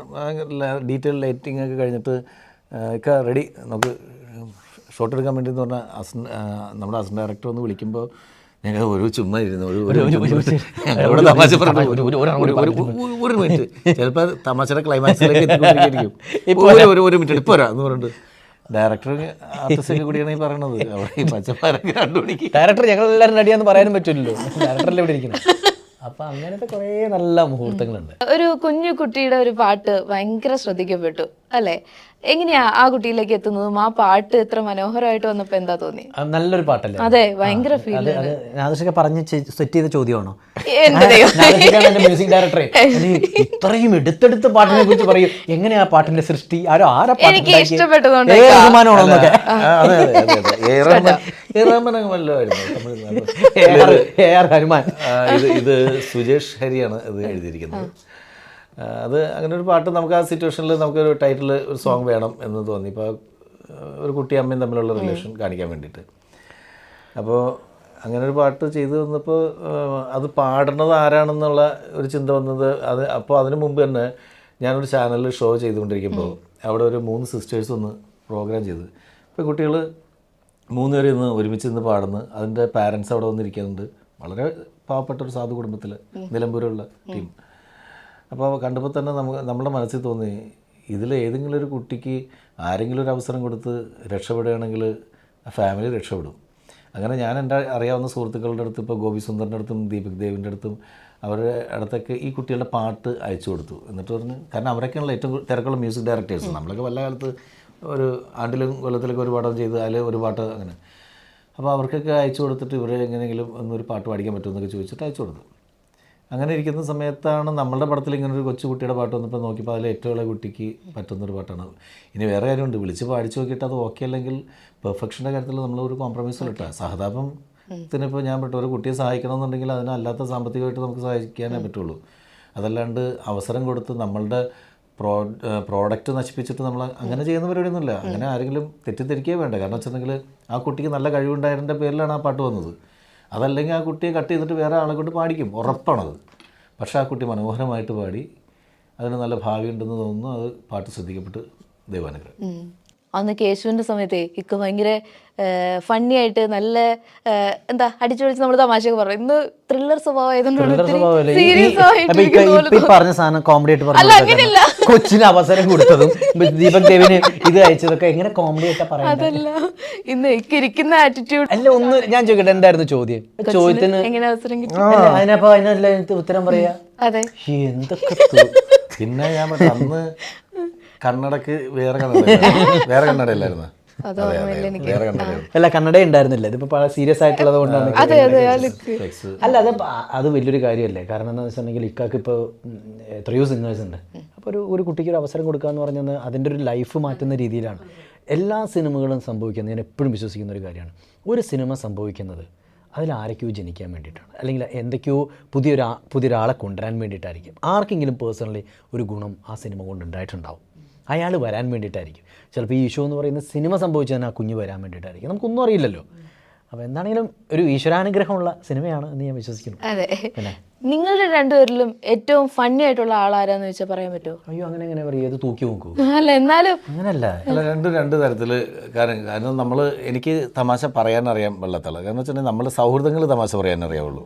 S3: detail lighting ഒക്കെ കഴിഞ്ഞിട്ട് ഒക്കെ റെഡി നമുക്ക് ഷോട്ട് എടുക്കാൻ വേണ്ടി എന്ന് പറഞ്ഞാൽ അസിൻ നമ്മുടെ അസിൻ ഡയറക്ടർ ഒന്ന് വിളിക്കുമ്പോൾ ഞങ്ങൾ ഒരു ചുമ്മാ ഇരുന്നു ഒരു ഒരു തമാശ പറഞ്ഞു ഒരു- മിനിറ്റ്. ചിലപ്പോൾ തമാശയുടെ ക്ലൈമാക്സിലേക്ക് എത്തിക്കൊണ്ടിരിക്കും. ഒരു ഒരു ഒരു മിനിറ്റ് ഇപ്പോൾ വരാം എന്ന് പറഞ്ഞിട്ട്. ഡയറക്ടർ ആർട്ടിസ്റ്റൊക്കെ കൂടിയാണ് ഈ പറയണത്. അവിടെ ഈ പച്ചപ്പാരൊക്കെ രണ്ടു
S1: ഡയറക്ടർ ഞങ്ങൾ എല്ലാവരും നടിയാന്ന് പറയാനും പറ്റില്ലല്ലോ. ഡയറക്ടറിൽ ഇവിടെ ഇരിക്കുന്നു അപ്പൊ അങ്ങനത്തെ കുറേ നല്ല മുഹൂർത്തങ്ങളുണ്ട്.
S2: ഒരു കുഞ്ഞു കുട്ടിയുടെ ഒരു പാട്ട് ഭയങ്കര ശ്രദ്ധിക്കപ്പെട്ടു. അല്ലേ? എങ്ങനെയാ ആ കുട്ടിയിലേക്ക് എത്തുന്നതും? ആ പാട്ട് എത്ര മനോഹരമായിട്ട് വന്നപ്പോ എന്താ തോന്നി
S1: നല്ലൊരു പാട്ടല്ലേ?
S2: അതെ ഭയങ്കര ഫീൽ
S1: പറഞ്ഞ് സെറ്റ് ചെയ്ത ചോദ്യമാണോ? മ്യൂസിക് ഡയറക്ടറെ ഇത്രയും എടുത്തെടുത്ത് പാട്ടിനെ കുറിച്ച് പറയും. എങ്ങനെയാ പാട്ടിന്റെ സൃഷ്ടി? ആരോ ആരാ
S2: എനിക്ക് ഇഷ്ടപ്പെട്ടതുകൊണ്ട്
S3: ഇത് സുജേഷ് ഹരിയാണ് ഇത് എഴുതിയിരിക്കുന്നത്. അത് അങ്ങനെ ഒരു പാട്ട് നമുക്ക് ആ സിറ്റുവേഷനിൽ നമുക്കൊരു ടൈറ്റിൽ ഒരു സോങ് വേണം എന്ന് തോന്നി. ഇപ്പോൾ ഒരു കുട്ടി അമ്മയും തമ്മിലുള്ള റിലേഷൻ കാണിക്കാൻ വേണ്ടിയിട്ട്. അപ്പോൾ അങ്ങനെ ഒരു പാട്ട് ചെയ്തു വന്നപ്പോൾ അത് പാടുന്നത് ആരാണെന്നുള്ള ഒരു ചിന്ത വന്നത് അത് അപ്പോൾ അതിന് മുമ്പ് തന്നെ ഞാനൊരു ചാനലിൽ ഷോ ചെയ്തുകൊണ്ടിരിക്കുമ്പോൾ അവിടെ ഒരു മൂന്ന് സിസ്റ്റേഴ്സ് ഒന്ന് പ്രോഗ്രാം ചെയ്ത്. ഇപ്പോൾ കുട്ടികൾ മൂന്ന് പേര് ഇന്ന് ഒരുമിച്ച് നിന്ന് പാടുന്നു. അതിന്റെ പാരൻസ് അവിടെ വന്നിരിക്കുന്നുണ്ട്. വളരെ പാവപ്പെട്ട ഒരു സാധു കുടുംബത്തിൽ നിലമ്പൂരുള്ള ടീം അപ്പോൾ കണ്ടപ്പോൾ തന്നെ നമുക്ക് നമ്മുടെ മനസ്സിൽ തോന്നി ഇതിൽ ഏതെങ്കിലും ഒരു കുട്ടിക്ക് ആരെങ്കിലും ഒരു അവസരം കൊടുത്ത് രക്ഷപ്പെടുകയാണെങ്കിൽ ഫാമിലി രക്ഷപ്പെടും. അങ്ങനെ ഞാൻ എന്റെ അറിയാവുന്ന സുഹൃത്തുക്കളുടെ അടുത്ത് ഇപ്പോൾ ഗോപി സുന്ദറിന്റെ അടുത്തും ദീപക് ദേവിന്റെ അടുത്തും അവരുടെ അടുത്തൊക്കെ ഈ കുട്ടികളുടെ പാട്ട് അയച്ചു കൊടുത്തു. എന്നിട്ട് പറഞ്ഞു കാരണം അവരൊക്കെയാണല്ലോ ഏറ്റവും തിരക്കുള്ള മ്യൂസിക് ഡയറക്ടേഴ്സ് നമ്മളൊക്കെ വല്ല കാലത്ത് ഒരു ആണ്ടിലും കൊല്ലത്തിലൊക്കെ ഒരു പാഠം ചെയ്ത് അതിൽ ഒരു പാട്ട് അങ്ങനെ. അപ്പോൾ അവർക്കൊക്കെ അയച്ചു കൊടുത്തിട്ട് ഇവരെ എങ്ങനെയെങ്കിലും ഒന്നൊരു പാട്ട് പാടിക്കാൻ പറ്റുമെന്നൊക്കെ ചോദിച്ചിട്ട് അയച്ചു കൊടുത്തു. അങ്ങനെ ഇരിക്കുന്ന സമയത്താണ് നമ്മളുടെ പടത്തിൽ ഇങ്ങനെ ഒരു കൊച്ചുകുട്ടിയുടെ പാട്ട് വന്നപ്പോൾ നോക്കിയപ്പോൾ അതിൽ ഏറ്റവും ഉള്ള കുട്ടിക്ക് പറ്റുന്നൊരു പാട്ടാണ്. ഇനി വേറെ കാര്യമുണ്ട്. വിളിച്ച് പാടിച്ചു നോക്കിയിട്ട് അത് ഓക്കെ അല്ലെങ്കിൽ പെർഫെക്ഷന്റെ കാര്യത്തിൽ നമ്മൾ ഒരു കോംപ്രമൈസ് ഇട്ടാ സഹതാപം ത്തിനിപ്പോൾ ഞാൻ പറ്റും ഒരു കുട്ടിയെ സഹായിക്കണമെന്നുണ്ടെങ്കിൽ അതിനല്ലാത്ത സാമ്പത്തികമായിട്ട് നമുക്ക് സഹായിക്കാനേ പറ്റുള്ളൂ. അതല്ലാണ്ട് അവസരം കൊടുത്ത് നമ്മളുടെ പ്രോ പ്രോഡക്റ്റ് നശിപ്പിച്ചിട്ട് നമ്മൾ അങ്ങനെ ചെയ്യുന്ന പരിപാടിയൊന്നുമില്ല. അങ്ങനെ ആരെങ്കിലും തെറ്റിദ്ധരിക്കേ വേണ്ട. കാരണം വെച്ചിട്ടുണ്ടെങ്കിൽ ആ കുട്ടിക്ക് നല്ല കഴിവുണ്ടായതിന്റെ പേരിലാണ് ആ പാട്ട് വന്നത്. അതല്ലെങ്കിൽ ആ കുട്ടിയെ കട്ട് ചെയ്തിട്ട് വേറെ ആളെ കൊണ്ട് പാടിക്കും. ഉറപ്പാണത്. പക്ഷേ ആ കുട്ടി മനോഹരമായിട്ട് പാടി. അതിന് നല്ല ഭാവിയുണ്ടെന്ന് തോന്നുന്നു. അത് പാട്ട് ശ്രദ്ധിക്കപ്പെട്ട് ദൈവാനുഗ്രഹം.
S2: അന്ന് കേശുവിന്റെ സമയത്തെ ഇക്ക് ഭയങ്കര ഫണ്ണി ആയിട്ട് നല്ല എന്താ അടിച്ചു വിളിച്ച് നമ്മൾ തമാശയൊക്കെ പറഞ്ഞു. ഇന്ന് ത്രില്ലർ
S1: സ്വഭാവം സ്വഭാവമല്ലേ? ഈ- ഈ-
S2: സീരിയസ്
S1: അപ്പൊ ഈ ക- ഇപ്പൊ ഈ പറഞ്ഞ സാധനം കോമഡി ആയിട്ട്
S2: അല്ല, അങ്ങനെയല്ല.
S1: പറഞ്ഞു കൊച്ചിന് അവസരം കൊടുത്തതും ഇപ്പൊ ദീപക് ദേവിന് ഇത് അയച്ചതൊക്കെ എങ്ങനെ കോമഡി ആയിട്ടാ പറയുന്നത്?
S2: അതല്ല ഇന്ന് ഇരിക്കുന്ന ആറ്റിറ്റ്യൂഡ്
S1: അല്ല ഒന്ന് ഞാൻ ചോദിക്കട്ടെ എന്തായിരുന്നു ചോദ്യം? ചോദ്യത്തിന്
S2: എങ്ങനെ അവസരം കിട്ടി?
S1: അതിനപ്പോ അതിനല്ല ഉത്തരം പറയാ?
S2: അതെ.
S1: എന്തൊക്കെ
S3: പിന്നെ ഞാൻ അന്ന് കണ്ണടക്ക് വേറെ കണ്ണട വേറെ കണ്ണടയല്ലായിരുന്നു?
S2: അല്ലായിരുന്നു
S3: അതെ,
S2: ഓർമ്മയില്ല എനിക്ക്.
S3: വേറെ കണ്ണടയായിരുന്നു.
S1: അല്ല കന്നഡ ഉണ്ടായിരുന്നില്ല. ഇതിപ്പോ സീരിയസ് ആയിട്ടുള്ളത് കൊണ്ടാണ് അല്ല അത് അത് വലിയൊരു കാര്യമല്ലേ? കാരണം എന്താണെന്ന് വെച്ചിട്ടുണ്ടെങ്കിൽ ഇക്കാക്ക് ഇപ്പോൾ എത്രയോ സിംഗേഴ്സ് ഉണ്ട്. അപ്പോൾ ഒരു ഒരു കുട്ടിക്ക് ഒരു അവസരം കൊടുക്കുക എന്ന് പറഞ്ഞത് അതിന്റെ ഒരു ലൈഫ് മാറ്റുന്ന രീതിയിലാണ്. എല്ലാ സിനിമകളും സംഭവിക്കുന്നത് ഞാൻ എപ്പോഴും വിശ്വസിക്കുന്ന ഒരു കാര്യമാണ്. ഒരു സിനിമ സംഭവിക്കുന്നത് അതിൽ ആരൊക്കെയോ ജനിക്കാൻ വേണ്ടിയിട്ടാണ്. അല്ലെങ്കിൽ എന്തൊക്കെയോ പുതിയൊരു പുതിയൊരാളെ കൊണ്ടുവരാൻ വേണ്ടിയിട്ടായിരിക്കും. ആർക്കെങ്കിലും പേഴ്സണലി ഒരു ഗുണം ആ സിനിമ കൊണ്ട് ഉണ്ടായിട്ടുണ്ടാവും അയാൾ വരാൻ വേണ്ടിയിട്ടായിരിക്കും. ചിലപ്പോൾ ഈ ഈശോ എന്ന് പറയുന്ന സിനിമ സംഭവിച്ചു തന്നെ ആ കുഞ്ഞ് വരാൻ വേണ്ടിയിട്ടായിരിക്കും. നമുക്കൊന്നും അറിയില്ലല്ലോ. അപ്പോൾ എന്താണെങ്കിലും ഒരു ഈശ്വരാനുഗ്രഹമുള്ള സിനിമയാണ് എന്ന് ഞാൻ വിശ്വസിക്കുന്നു.
S2: അതെ? നിങ്ങളുടെ രണ്ടുപേരിലും ഏറ്റവും ഫണ്ണി ആയിട്ടുള്ള ആളാരാന്ന് വെച്ചാൽ പറയാൻ പറ്റുമോ?
S1: അയ്യോ അങ്ങനെ എങ്ങനെ പറയും? ഏത് തൂക്കി നോക്കൂ.
S2: അല്ല എന്നാലും
S1: അങ്ങനല്ല.
S3: അല്ല രണ്ട് രണ്ട് തരത്തിൽ കാരണം കാരണം നമ്മൾ എനിക്ക് തമാശ പറയാൻ അറിയാൻ പാടില്ലാത്തുള്ള കാരണം വെച്ചിട്ടുണ്ടെങ്കിൽ നമ്മൾ സൗഹൃദങ്ങൾ തമാശ പറയാൻ അറിയാവുള്ളൂ.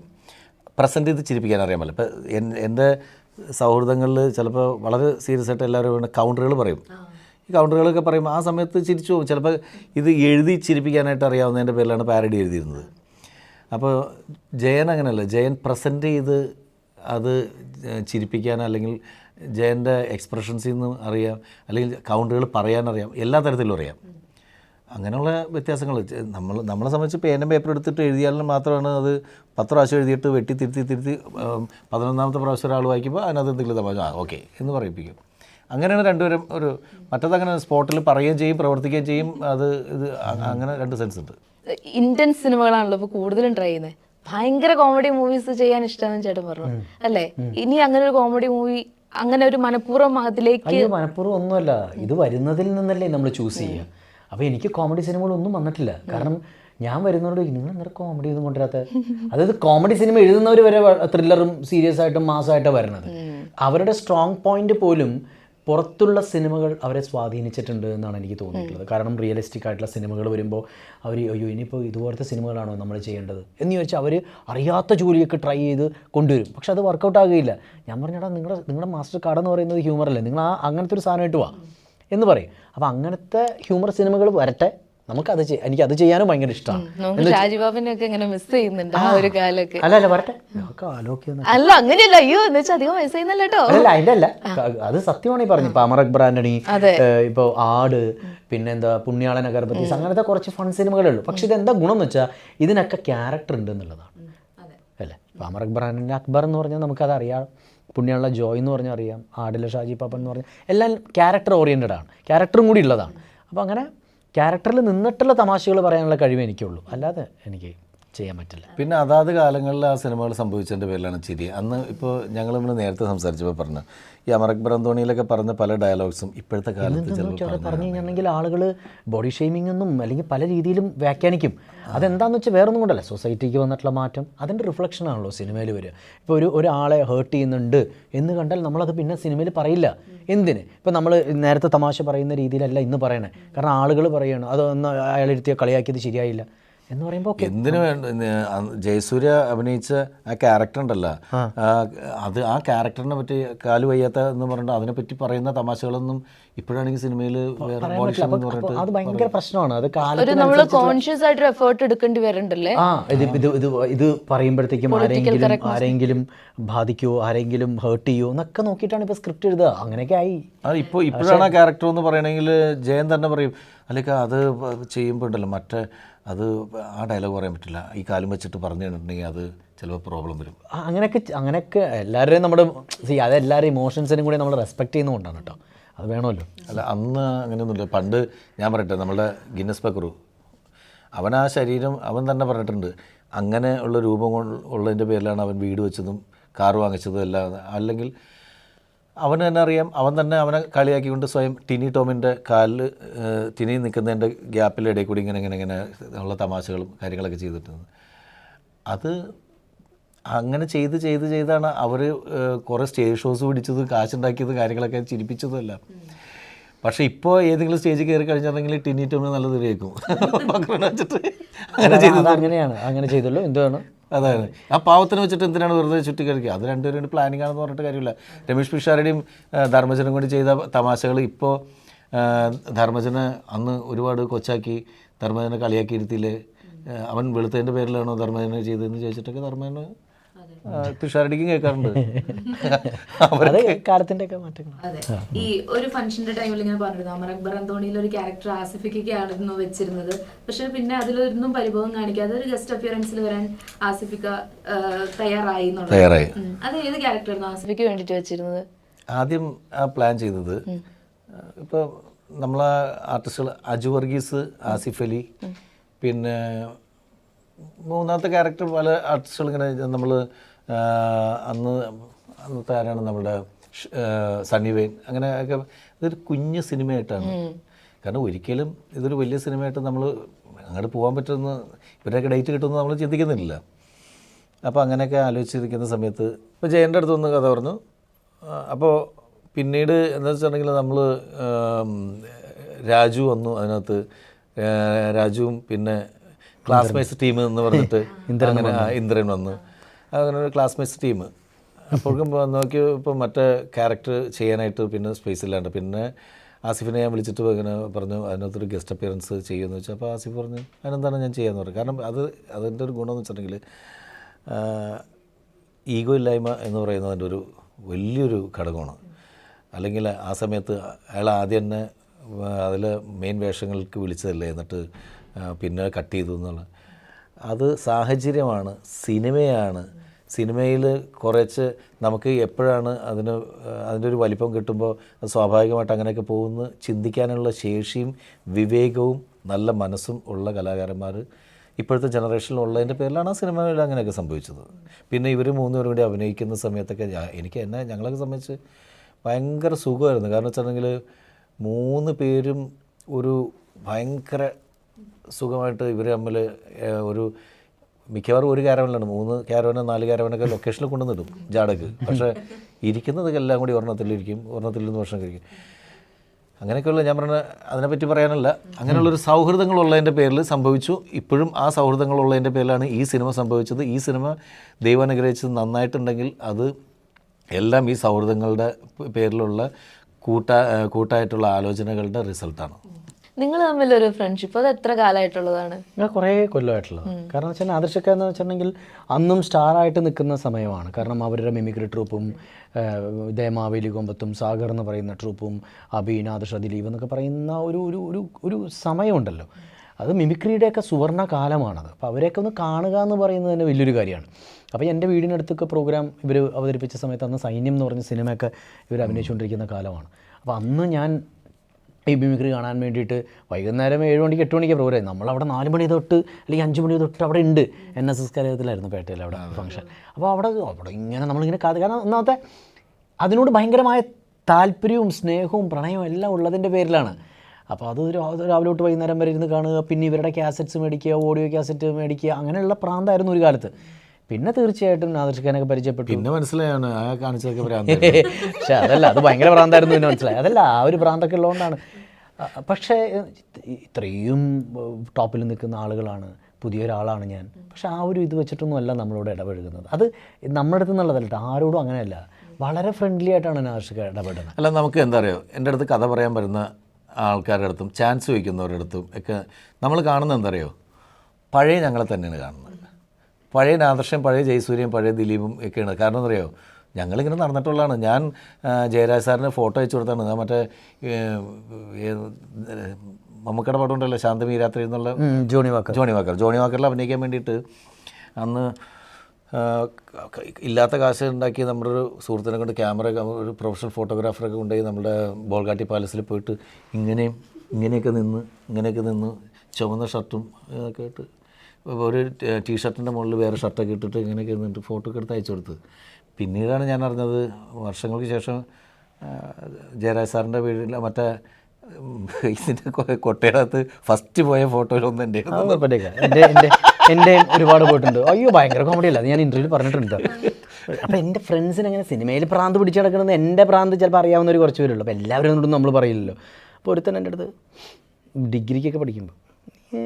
S3: പ്രസന്റ് ചെയ്ത് ചിരിപ്പിക്കാൻ അറിയാൻ പറ്റില്ല ഇപ്പം എന്റെ സൗഹൃദങ്ങളിൽ ചിലപ്പോൾ വളരെ സീരിയസ് ആയിട്ട് എല്ലാവരും കൗണ്ടറുകൾ പറയും. ഈ കൗണ്ടറുകളൊക്കെ പറയും ആ സമയത്ത് ചിരിച്ചു പോകും. ചിലപ്പോൾ ഇത് എഴുതി ചിരിപ്പിക്കാനായിട്ട് അറിയാവുന്നതിന്റെ പേരിലാണ് പാരഡി എഴുതിയിരുന്നത്. അപ്പോൾ ജയൻ അങ്ങനെയല്ല ജയൻ പ്രസന്റ് ചെയ്ത് അത് ചിരിപ്പിക്കാൻ അല്ലെങ്കിൽ ജയന്റെ എക്സ്പ്രഷൻസിൽ നിന്ന് അറിയാം അല്ലെങ്കിൽ കൗണ്ടറുകൾ പറയാനറിയാം എല്ലാ തരത്തിലും അറിയാം. അങ്ങനെയുള്ള വ്യത്യാസങ്ങൾ. നമ്മൾ നമ്മളെ സംബന്ധിച്ച് പേനും പേപ്പർ എടുത്തിട്ട് എഴുതിയാലും മാത്രമാണ് അത് പത്ത് പ്രാവശ്യം എഴുതിയിട്ട് വെട്ടി തിരുത്തി തിരുത്തി പതിനൊന്നാമത്തെ പ്രാവശ്യം ഒരാൾ വായിക്കുമ്പോൾ അതിനകത്ത് എന്തെങ്കിലും തമാശ ആ ഓക്കെ എന്ന് പറയിപ്പിക്കും. അങ്ങനെയാണ് രണ്ടുപേരും ഒരു മറ്റതങ്ങനെ സ്പോട്ടിൽ പറയുകയും ചെയ്യും പ്രവർത്തിക്കുകയും ചെയ്യും അത് ഇത് അങ്ങനെ രണ്ട് സെൻസ് ഉണ്ട്.
S2: ഇന്ത്യൻ സിനിമകളാണല്ലോ ഇപ്പോൾ കൂടുതലും ട്രൈ ചെയ്യുന്നത് ഭയങ്കര കോമഡി മൂവീസ് ചെയ്യാൻ ഇഷ്ടമാണെന്ന് ചേട്ടൻ പറഞ്ഞു. അല്ലേ? ഇനി അങ്ങനെ ഒരു കോമഡി മൂവി അങ്ങനെ ഒരു മനഃപൂർവം അതിലേക്ക്
S1: മനഃപൂർവം ഒന്നുമല്ല. ഇത് വരുന്നതിൽ നിന്നല്ലേ നമ്മൾ ചൂസ് ചെയ്യുക. അപ്പോൾ എനിക്ക് കോമഡി സിനിമകളൊന്നും വന്നിട്ടില്ല. കാരണം ഞാൻ വരുന്നവരോട് നിങ്ങൾ എന്താ കോമഡി ഒന്നും കൊണ്ടുവരാത്ത അതായത് കോമഡി സിനിമ എഴുതുന്നവർ വരെ ത്രില്ലറും സീരിയസ് ആയിട്ടും മാസമായിട്ടാണ് വരുന്നത്. അവരുടെ സ്ട്രോങ് പോയിന്റ് പോലും പുറത്തുള്ള സിനിമകൾ അവരെ സ്വാധീനിച്ചിട്ടുണ്ട് എന്നാണ് എനിക്ക് തോന്നിയിട്ടുള്ളത്. കാരണം റിയലിസ്റ്റിക് ആയിട്ടുള്ള സിനിമകൾ വരുമ്പോൾ അവർ അയ്യോ ഇനിയിപ്പോൾ ഇതുപോലത്തെ സിനിമകളാണോ നമ്മൾ ചെയ്യേണ്ടത്? എന്ന് ചോദിച്ചാൽ അവർ അറിയാത്ത ജോലിയൊക്കെ ട്രൈ ചെയ്ത് കൊണ്ടുവരും. പക്ഷെ അത് വർക്കൗട്ട് ആകുകയില്ല. ഞാൻ പറഞ്ഞാടാ നിങ്ങളുടെ നിങ്ങളുടെ മാസ്റ്റർ കാർഡ് എന്ന് പറയുന്നത് ഹ്യൂമർ അല്ലേ? നിങ്ങൾ ആ അങ്ങനത്തെ ഒരു സാധനമായിട്ട് വാ. എന്ന് പറയും. അപ്പോൾ അങ്ങനത്തെ ഹ്യൂമർ സിനിമകൾ വരട്ടെ. നമുക്കത് അത് എനിക്ക് അത് ചെയ്യാനും ഭയങ്കര ഇഷ്ടമാണ്
S2: ഇങ്ങനെ മിസ് ചെയ്യുന്നുണ്ട് ആ ഒരു കാലൊക്കെ.
S1: അല്ല അല്ല വരട്ടെ. നമുക്ക് ആലോചിക്കുന്ന
S2: അല്ല അങ്ങനെയല്ല. അയ്യോ എന്ന് വെച്ചാൽ അധികം കേട്ടോ.
S1: അല്ല അതിന്റെ അല്ല. അത് സത്യമാണ് ഈ പറഞ്ഞു ഇപ്പൊ അമർ അക്ബർ ആന്റണി ഇപ്പൊ ആട് പിന്നെന്താ പുണ്യാളൻ അഗർബത്തീസ് അങ്ങനത്തെ കുറച്ച് ഫൺ സിനിമകളേ ഉള്ളൂ പക്ഷെ ഇതെന്താ ഗുണം എന്ന് വെച്ചാൽ ഇതിനൊക്കെ ക്യാരക്ടർ ഉണ്ട് എന്നുള്ളതാണ്. അല്ലേ? അമർ അക്ബർ ആന്റണി അക്ബർ എന്ന് പറഞ്ഞാൽ നമുക്കത് അറിയാം പുണ്യാള ജോയ് എന്ന് പറഞ്ഞാൽ അറിയാം ആടില ഷാജി പാപ്പൻ എന്ന് പറഞ്ഞാൽ എല്ലാം ക്യാരക്ടർ ഓറിയന്റഡ് ആണ് ക്യാരക്ടറും കൂടി ഉള്ളതാണ്. അപ്പോൾ അങ്ങനെ ക്യാരക്ടറിൽ നിന്നിട്ടുള്ള തമാശകൾ പറയാനുള്ള കഴിവ് എനിക്കുള്ളൂ. അല്ലാതെ എനിക്ക് ചെയ്യാൻ പറ്റില്ല.
S3: പിന്നെ അതാത് കാലങ്ങളിൽ ആ സിനിമകൾ സംഭവിച്ചതിന്റെ പേരിലാണ് ചിരി. അന്ന് ഇപ്പോൾ ഞങ്ങൾ നമ്മൾ നേരത്തെ സംസാരിച്ചപ്പോൾ പറഞ്ഞു. ഈ അമർ അക്ബർ അന്തോണിയിലൊക്കെ പറഞ്ഞ പല ഡയലോഗ്സും ഇപ്പോഴത്തെ കാലത്ത്
S1: പറഞ്ഞു കഴിഞ്ഞിട്ടുണ്ടെങ്കിൽ ആളുകൾ ബോഡി ഷെയ്മിംഗ് എന്നും അല്ലെങ്കിൽ പല രീതിയിലും വ്യാഖ്യാനിക്കും. അതെന്താണെന്ന് വെച്ചാൽ വേറൊന്നും കൊണ്ടല്ല. സൊസൈറ്റിക്ക് വന്നിട്ടുള്ള മാറ്റം അതിന്റെ റിഫ്ലക്ഷൻ ആണല്ലോ സിനിമയിൽ വരിക. ഇപ്പോൾ ഒരു ഒരാളെ ഹേർട്ട് ചെയ്യുന്നുണ്ട് എന്ന് കണ്ടാൽ നമ്മളത് പിന്നെ സിനിമയിൽ പറയില്ല. എന്തിന്? ഇപ്പം നമ്മൾ നേരത്തെ തമാശ പറയുന്ന രീതിയിലല്ല ഇന്ന് പറയണേ. കാരണം ആളുകൾ പറയണം അതൊന്ന് അയാളെടുത്തിയ കളിയാക്കിയത് ശരിയായില്ല. എന്ന് പറയുമ്പോൾ
S3: എന്തിനു വേണ്ട? ജയസൂര്യ അഭിനയിച്ച ആ ക്യാരക്ടർ ഉണ്ടല്ലോ. അത് ആ ക്യാരക്ടറിനെ പറ്റി കാൽ വയ്യാത്ത എന്ന് പറഞ്ഞിട്ട് അതിനെപ്പറ്റി പറയുന്ന തമാശകളൊന്നും ഇപ്പോഴാണെങ്കിൽ സിനിമയിൽ
S1: അത് ഭയങ്കര പ്രശ്നമാണ്. അത്
S2: നമ്മൾ കോൺഷ്യസ് ആയിട്ട് എഫേർട്ട് എടുക്കേണ്ടി വരണ്ടല്ലേ?
S1: ആ ഇത് ഇത് ഇത് ഇത് പറയുമ്പോഴത്തേക്കും ആരെങ്കിലും ആരെങ്കിലും ബാധിക്കുവോ ആരെങ്കിലും ഹേർട്ട് ചെയ്യുമോ എന്നൊക്കെ നോക്കിയിട്ടാണ് ഇപ്പൊ സ്ക്രിപ്റ്റ് എഴുതുക. അങ്ങനെയൊക്കെ ആയി.
S3: അത് ഇപ്പോൾ ഇപ്പോഴാണ് ആ ക്യാരക്ടർ എന്ന് പറയണമെങ്കിൽ ജയൻ തന്നെ പറയും. അല്ലെങ്കിൽ അത് ചെയ്യുമ്പോൾ ഉണ്ടല്ലോ മറ്റേ അത് ആ ഡയലോഗ് പറയാൻ പറ്റില്ല. ഈ കാലം വെച്ചിട്ട് പറഞ്ഞു കഴിഞ്ഞിട്ടുണ്ടെങ്കിൽ അത് ചിലപ്പോൾ പ്രോബ്ലം വരും.
S1: അങ്ങനെയൊക്കെ അങ്ങനെയൊക്കെ എല്ലാവരുടെയും നമ്മുടെ സി അത് എല്ലാവരും ഇമോഷൻസിനും കൂടി നമ്മൾ റെസ്പെക്ട് ചെയ്യുന്നതുകൊണ്ടാണ് കേട്ടോ. അത് വേണമല്ലോ.
S3: അല്ല അന്ന് അങ്ങനെയൊന്നുമില്ല. പണ്ട് ഞാൻ പറയട്ടെ നമ്മുടെ ഗിന്നസ് പക്രു അവൻ ആ ശരീരം അവൻ തന്നെ പറഞ്ഞിട്ടുണ്ട്. അങ്ങനെ ഉള്ള രൂപം ഉള്ളതിന്റെ പേരിലാണ് അവൻ വീട് വെച്ചതും കാർ വാങ്ങിച്ചതും എല്ലാം. അല്ലെങ്കിൽ അവന് തന്നെ അറിയാം. അവൻ തന്നെ അവനെ കളിയാക്കിക്കൊണ്ട് സ്വയം ടിനി ടോമിന്റെ കാലിൽ ടിനി നിൽക്കുന്നതിന്റെ ഗ്യാപ്പിൽ ഇടയിൽ കൂടി ഇങ്ങനെ ഇങ്ങനെ ഇങ്ങനെ ഉള്ള തമാശകളും കാര്യങ്ങളൊക്കെ ചെയ്തിട്ടുണ്ട്. അത് അങ്ങനെ ചെയ്ത് ചെയ്ത് ചെയ്താണ് അവർ കുറേ സ്റ്റേജ് ഷോസ് പിടിച്ചത് കാശുണ്ടാക്കിയത് കാര്യങ്ങളൊക്കെ ചിരിപ്പിച്ചതുമല്ല പക്ഷേ ഇപ്പോൾ ഏതെങ്കിലും സ്റ്റേജിൽ കയറി കഴിഞ്ഞിട്ടുണ്ടെങ്കിൽ ടിനി ടോമിന് നല്ല തെറി വെച്ചിട്ട് അങ്ങനെ ചെയ്തു
S1: അങ്ങനെയാണ് അങ്ങനെ ചെയ്തല്ലോ എന്താണ്
S3: അതാണ് ആ പാവത്തിന് വെച്ചിട്ട് എന്തിനാണ് വെറുതെ ചുറ്റി കളിക്കുക അത് രണ്ടുപേരും പ്ലാനിങ് ആണെന്ന് പറഞ്ഞിട്ട് കാര്യമില്ല. രമേഷ് പിഷാരുടെയും ധർമ്മജനും കൂടി ചെയ്ത തമാശകൾ ഇപ്പോൾ ധർമ്മജനെ അന്ന് ഒരുപാട് കൊച്ചാക്കി ധർമ്മജനെ കളിയാക്കിയിരുത്തിയില്ലേ അവൻ വെളുത്തതിന്റെ പേരിലാണോ ധർമ്മജനെ ചെയ്തതെന്ന് ചോദിച്ചിട്ടൊക്കെ ധർമ്മജന് പിഷാരടിക്കും കേൾക്കാറുണ്ട്.
S4: കാലത്തിന്റെ ഈ ഒരു ഫംഗ്ഷന്റെ ടൈമിൽ ഇങ്ങനെ പറഞ്ഞിരുന്നു. അമർ അക്ബർ അന്തോണിയിൽ ഒരു ക്യാരക്ടർ ആസിഫിക്കായിരുന്നു വെച്ചിരുന്നത്. പക്ഷെ പിന്നെ അതിലൊന്നും പരിഭവം കാണിക്കാതെ ഒരു ഗസ്റ്റ് അപ്പിയറൻസിൽ വരാൻ ആസിഫിക്ക തയ്യാറായി എന്നുള്ളത്.
S3: തയ്യാറായി.
S4: അത് ഏത് ക്യാരക്ടറായിരുന്നു ആസിഫിക്ക
S2: ആസിഫിക്ക് വേണ്ടിട്ട് വെച്ചിരുന്നത്?
S3: ആദ്യം ആ പ്ലാൻ ചെയ്തത് ഇപ്പൊ നമ്മളെ ആർട്ടിസ്റ്റുകൾ അജു വർഗീസ് ആസിഫ് അലി പിന്നെ മൂന്നാമത്തെ ക്യാരക്ടർ പല ആർട്ടിസ്റ്റുകൾ ഇങ്ങനെ നമ്മൾ അന്ന് അന്നത്തെ ആരാണ് നമ്മുടെ സണ്ണി വെയിൻ. അങ്ങനെയൊക്കെ ഇതൊരു കുഞ്ഞു സിനിമയായിട്ടാണ്. കാരണം ഒരിക്കലും ഇതൊരു വലിയ സിനിമയായിട്ട് നമ്മൾ അങ്ങോട്ട് പോകാൻ പറ്റുമെന്ന് ഇവരുടെയൊക്കെ ഡേറ്റ് കിട്ടുമെന്ന് നമ്മൾ ചിന്തിക്കുന്നില്ല. അപ്പോൾ അങ്ങനെയൊക്കെ ആലോചിച്ചിരിക്കുന്ന സമയത്ത് ഇപ്പോൾ ജയന്റെ അടുത്ത് വന്ന് കഥ പറഞ്ഞു. അപ്പോൾ പിന്നീട് എന്താ വെച്ചിട്ടുണ്ടെങ്കിൽ നമ്മൾ രാജു വന്നു അതിനകത്ത്. രാജുവും പിന്നെ ക്ലാസ് ക്ലാസ്മേറ്റ്സ് ടീം എന്ന് പറഞ്ഞിട്ട് ഇന്ദ്രൻ ഇന്ദ്രൻ വന്നു. അങ്ങനെ ഒരു ക്ലാസ്മേറ്റ്സ് ടീം അപ്പോഴേക്കും നോക്കി ഇപ്പോൾ മറ്റേ ക്യാരക്ടർ ചെയ്യാനായിട്ട് പിന്നെ സ്പേസ് ഇല്ലാണ്ട്. പിന്നെ ആസിഫിനെ ഞാൻ വിളിച്ചിട്ട് ഇങ്ങനെ പറഞ്ഞു അതിനകത്തൊരു ഗസ്റ്റ് അപ്പിയറൻസ് ചെയ്യുമെന്ന് വെച്ചാൽ അപ്പോൾ ആസിഫ് പറഞ്ഞു അതിനെന്താണ് ഞാൻ ചെയ്യാന്ന് പറഞ്ഞു കാരണം അത് അതിന്റെ ഒരു ഗുണമെന്ന് വെച്ചിട്ടുണ്ടെങ്കിൽ ഈഗോ ഇല്ലായ്മ എന്ന് പറയുന്നതിന്റെ ഒരു വലിയൊരു ഘടകമാണ്. അല്ലെങ്കിൽ ആ സമയത്ത് അയാൾ ആദ്യം തന്നെ അതിൽ മെയിൻ വേഷങ്ങൾക്ക് വിളിച്ചതല്ലേ എന്നിട്ട് പിന്നെ കട്ട് ചെയ്തു എന്നുള്ള. അത് സാഹചര്യമാണ് സിനിമയാണ്. സിനിമയിൽ കുറച്ച് നമുക്ക് എപ്പോഴാണ് അതിന് അതിന്റെ ഒരു വലിപ്പം കിട്ടുമ്പോൾ അത് സ്വാഭാവികമായിട്ട് അങ്ങനെയൊക്കെ പോകുന്നു. ചിന്തിക്കാനുള്ള ശേഷിയും വിവേകവും നല്ല മനസ്സും ഉള്ള കലാകാരന്മാർ ഇപ്പോഴത്തെ ജനറേഷനിൽ ഉള്ളതിന്റെ പേരിലാണ് ആ സിനിമയിൽ അങ്ങനെയൊക്കെ സംഭവിച്ചത്. പിന്നെ ഇവർ മൂന്നുപേരും കൂടി അഭിനയിക്കുന്ന സമയത്തൊക്കെ എനിക്ക് എന്നെ ഞങ്ങളൊക്കെ സംബന്ധിച്ച് ഭയങ്കര സുഖമായിരുന്നു. കാരണം വെച്ചിട്ടുണ്ടെങ്കിൽ മൂന്ന് പേരും ഒരു ഭയങ്കര സുഖമായിട്ട് ഇവർ തമ്മിൽ ഒരു മിക്കവാറും ഒരു കാരവനിലാണ് മൂന്ന് കാരവനോ നാല് കാരവനൊക്കെ ലൊക്കേഷനിൽ കൊണ്ടുവന്നിടും ജാടക്ക്. പക്ഷേ ഇരിക്കുന്നതൊക്കെ എല്ലാം കൂടി ഒരെണ്ണത്തിലിരിക്കും ഒരെണ്ണത്തിൽ നിന്ന് ഭക്ഷണം കഴിക്കും. അങ്ങനെയൊക്കെയുള്ള ഞാൻ പറഞ്ഞ അതിനെപ്പറ്റി പറയാനല്ല. അങ്ങനെയുള്ളൊരു സൗഹൃദങ്ങളുള്ളതിന്റെ പേരിൽ സംഭവിച്ചു. ഇപ്പോഴും ആ സൗഹൃദങ്ങളുള്ളതിന്റെ പേരിലാണ് ഈ സിനിമ സംഭവിച്ചത്. ഈ സിനിമ ദൈവം അനുഗ്രഹിച്ചത് നന്നായിട്ടുണ്ടെങ്കിൽ അത് എല്ലാം ഈ സൗഹൃദങ്ങളുടെ പേരിലുള്ള കൂട്ട കൂട്ടായിട്ടുള്ള ആലോചനകളുടെ റിസൾട്ടാണ്.
S2: നിങ്ങൾ തമ്മിലൊരു ഫ്രണ്ട്ഷിപ്പ് അത് എത്ര കാലമായിട്ടുള്ളതാണ്?
S1: ഞാൻ കുറേ കൊല്ലമായിട്ടുള്ളത് കാരണം വെച്ചാൽ ആദർശക്ക എന്ന് വെച്ചിട്ടുണ്ടെങ്കിൽ അന്നും സ്റ്റാർ ആയിട്ട് നിൽക്കുന്ന സമയമാണ്. കാരണം അവരുടെ മിമിക്രി ട്രൂപ്പും ദേമാവേലി മാവേലി കൊമ്പത്തും സാഗർ എന്ന് പറയുന്ന ട്രൂപ്പും അബീൻ ആദർശ ദിലീപ് എന്നൊക്കെ പറയുന്ന ഒരു ഒരു ഒരു ഒരു സമയമുണ്ടല്ലോ. അത് മിമിക്രിയുടെയൊക്കെ സുവർണ കാലമാണത്. അപ്പോൾ അവരെയൊക്കെ ഒന്ന് കാണുക എന്ന് പറയുന്നത് തന്നെ വലിയൊരു കാര്യമാണ്. അപ്പോൾ എന്റെ വീടിനടുത്തൊക്കെ പ്രോഗ്രാം ഇവർ അവതരിപ്പിച്ച സമയത്ത് അന്ന് സൈന്യം എന്ന് പറഞ്ഞ സിനിമയൊക്കെ ഇവർ അഭിനയിച്ചുകൊണ്ടിരിക്കുന്ന കാലമാണ്. അപ്പോൾ അന്ന് ഞാൻ ഈ മിമിക്രി കാണാൻ വേണ്ടിയിട്ട് വൈകുന്നേരം ഏഴ് മണിക്ക് എട്ട് മണിക്ക് പ്രോഗ്രാം നമ്മളവിടെ നാല് മണി തൊട്ട് അല്ലെങ്കിൽ അഞ്ച് മണി തൊട്ട് അവിടെ ഉണ്ട് എൻ എസ് എസ് കലയത്തിലായിരുന്നു പേട്ടയിൽ അവിടെ ഫംഗ്ഷൻ അപ്പോൾ അവിടെ അവിടെ ഇങ്ങനെ നമ്മളിങ്ങനെ കാത് കാരണം ഒന്നാമത്തെ അതിനോട് ഭയങ്കരമായ താല്പര്യവും സ്നേഹവും പ്രണയവും എല്ലാം ഉള്ളതിന്റെ പേരിലാണ്. അപ്പോൾ അത് രാവിലെ തൊട്ട് വൈകുന്നേരം വരെ ഇരുന്ന് കാണുക പിന്നെ ഇവരുടെ ക്യാസറ്റ്സ് മേടിക്കുക ഓഡിയോ ക്യാസറ്റ് മേടിക്കുക അങ്ങനെയുള്ള പ്രാന്തായിരുന്നു ഒരു കാലത്ത്. പിന്നെ തീർച്ചയായിട്ടും നാദർശിക്കാനൊക്കെ പരിചയപ്പെട്ടു.
S3: പിന്നെ മനസ്സിലായാണ് ആ കാണിച്ചതൊക്കെ
S1: പക്ഷെ അതല്ല അത് ഭയങ്കര ഭ്രാന്തായിരുന്നു പിന്നെ മനസ്സിലായി. അതല്ല ആ ഒരു പ്രാന്തൊക്കെ ഉള്ളതുകൊണ്ടാണ്. പക്ഷേ ഇത്രയും ടോപ്പിൽ നിൽക്കുന്ന ആളുകളാണ് പുതിയൊരാളാണ് ഞാൻ. പക്ഷെ ആ ഒരു ഇത് വെച്ചിട്ടൊന്നും അല്ല നമ്മളോട് ഇടപഴകുന്നത്. അത് നമ്മുടെ അടുത്ത് നിന്നുള്ളതല്ല. ആരോടും അങ്ങനെയല്ല. വളരെ ഫ്രണ്ട്ലി ആയിട്ടാണ് നാർഷിക ഇടപെടുന്നത്.
S3: അല്ല നമുക്ക് എന്താ അറിയോ? എന്റെ അടുത്ത് കഥ പറയാൻ വരുന്ന ആൾക്കാരുടെ അടുത്തും ചാൻസ് വയ്ക്കുന്നവരുടെ അടുത്തും ഒക്കെ നമ്മൾ കാണുന്നത് എന്താ അറിയോ? പഴയ ഞങ്ങളെ തന്നെയാണ് കാണുന്നത്. പഴയ നാദർശം പഴയ ജയസൂര്യം പഴയ ദിലീപും ഒക്കെയാണ്. കാരണം എന്തറിയോ ഞങ്ങളിങ്ങനെ നടന്നിട്ടുള്ളതാണ്. ഞാൻ ജയരാജ് സാറിന് ഫോട്ടോ അയച്ചു കൊടുത്താണ്. ഞാൻ മറ്റേ മമ്മക്കട ഏ, ശാന്തമീ രാത്രി എന്നുള്ള
S1: Johnny Walker.
S3: Johnny Walker. Johnny വാക്കറിൽ അഭിനയിക്കാൻ വേണ്ടിയിട്ട് അന്ന് ഇല്ലാത്ത കാശ് ഉണ്ടാക്കി നമ്മുടെ ഒരു സുഹൃത്തിനെ കൊണ്ട് ക്യാമറ ഒരു പ്രൊഫഷണൽ ഫോട്ടോഗ്രാഫറൊക്കെ കൊണ്ടുപോയി നമ്മുടെ ബോൾഗാട്ടി പാലസിൽ പോയിട്ട് ഇങ്ങനെയും ഇങ്ങനെയൊക്കെ നിന്ന് ഇങ്ങനെയൊക്കെ നിന്ന് ചുവന്ന ഷർട്ടും ഒക്കെ ഇട്ട് ഒരു ടീഷർട്ടിന്റെ മുകളിൽ വേറെ ഷർട്ടൊക്കെ ഇട്ടിട്ട് ഇങ്ങനെയൊക്കെ ഇരുന്നിട്ട് ഫോട്ടോ ഒക്കെ എടുത്ത് അയച്ചു കൊടുത്ത്. പിന്നീടാണ് ഞാൻ അറിഞ്ഞത് വർഷങ്ങൾക്ക് ശേഷം ജയരാജ് സാറിന്റെ വീട്ടിൽ മറ്റേ ഇതിന്റെ കൊട്ടയകത്ത് ഫസ്റ്റ് പോയ ഫോട്ടോയിലൊന്നും
S1: എന്റെ. എന്റെ എന്റെ എന്റെ ഒരുപാട് പോയിട്ടുണ്ട്. അയ്യോ ഭയങ്കര കോമഡി അല്ല. ഞാൻ ഇന്റർവ്യൂവിൽ പറഞ്ഞിട്ടുണ്ട്. അപ്പോൾ എന്റെ ഫ്രണ്ട്സിന് അങ്ങനെ സിനിമയിൽ പ്രാന്ത് പിടിച്ചു കിടക്കുന്നത് എന്റെ പ്രാന്ത് ചിലപ്പോൾ അറിയാവുന്ന ഒരു കുറച്ച് പേരുള്ളൂ. അപ്പോൾ എല്ലാവരും നമ്മൾ പറയില്ലല്ലോ. അപ്പോൾ ഒരുത്തൻ എന്റെ അടുത്ത് ഡിഗ്രിക്കൊക്കെ പഠിക്കുമ്പോൾ "നീ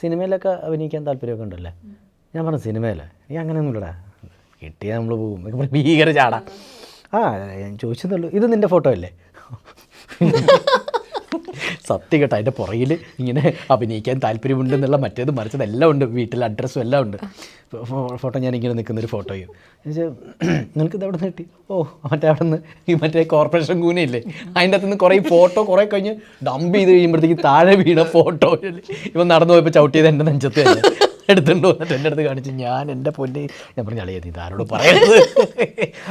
S1: സിനിമയിലൊക്കെ അഭിനയിക്കാൻ താല്പര്യമൊക്കെ ഉണ്ടല്ലേ? ഞാൻ പറഞ്ഞു സിനിമയിലെ നീ അങ്ങനെയൊന്നുമില്ലടാ. കിട്ടിയാൽ നമ്മൾ പോകും. എന്നൊക്കെ ഭീകര ചാടാ. ആ ഞാൻ ചോദിച്ചതുള്ളൂ ഇത് നിന്റെ ഫോട്ടോ അല്ലേ? സത്യം കേട്ടോ അതിന്റെ പുറകിൽ ഇങ്ങനെ അഭിനയിക്കാൻ താല്പര്യമുണ്ട് എന്നുള്ള മറ്റേത് മറിച്ചത് എല്ലാം ഉണ്ട്. വീട്ടിൽ അഡ്രസ്സും എല്ലാം ഉണ്ട്. ഫോട്ടോ ഞാൻ ഇങ്ങനെ നിൽക്കുന്നൊരു ഫോട്ടോയും. നിനക്ക് ഇത് അവിടെ നിന്ന് കിട്ടി? ഓ മറ്റേ അവിടെ നിന്ന് ഈ മറ്റേ കോർപ്പറേഷൻ കൂനയില്ലേ? അതിന്റെ അകത്ത് നിന്ന് കുറേ ഫോട്ടോ കുറേ കഴിഞ്ഞ് ഡംപ് ചെയ്ത് കഴിയുമ്പോഴത്തേക്ക് താഴെ വീണ ഫോട്ടോ ഇവൻ നടന്നു പോയപ്പോൾ ചവിട്ടിയത് എന്റെ നെഞ്ചത്ത് തന്നെ. എടുത്തുകൊണ്ട് വന്നിട്ട് എന്റെ അടുത്ത് കാണിച്ച് ഞാൻ എന്റെ പൊന്നെ. ഞാൻ പറഞ്ഞു അളിയത് ഇത് ആരോട് പറയരുത്.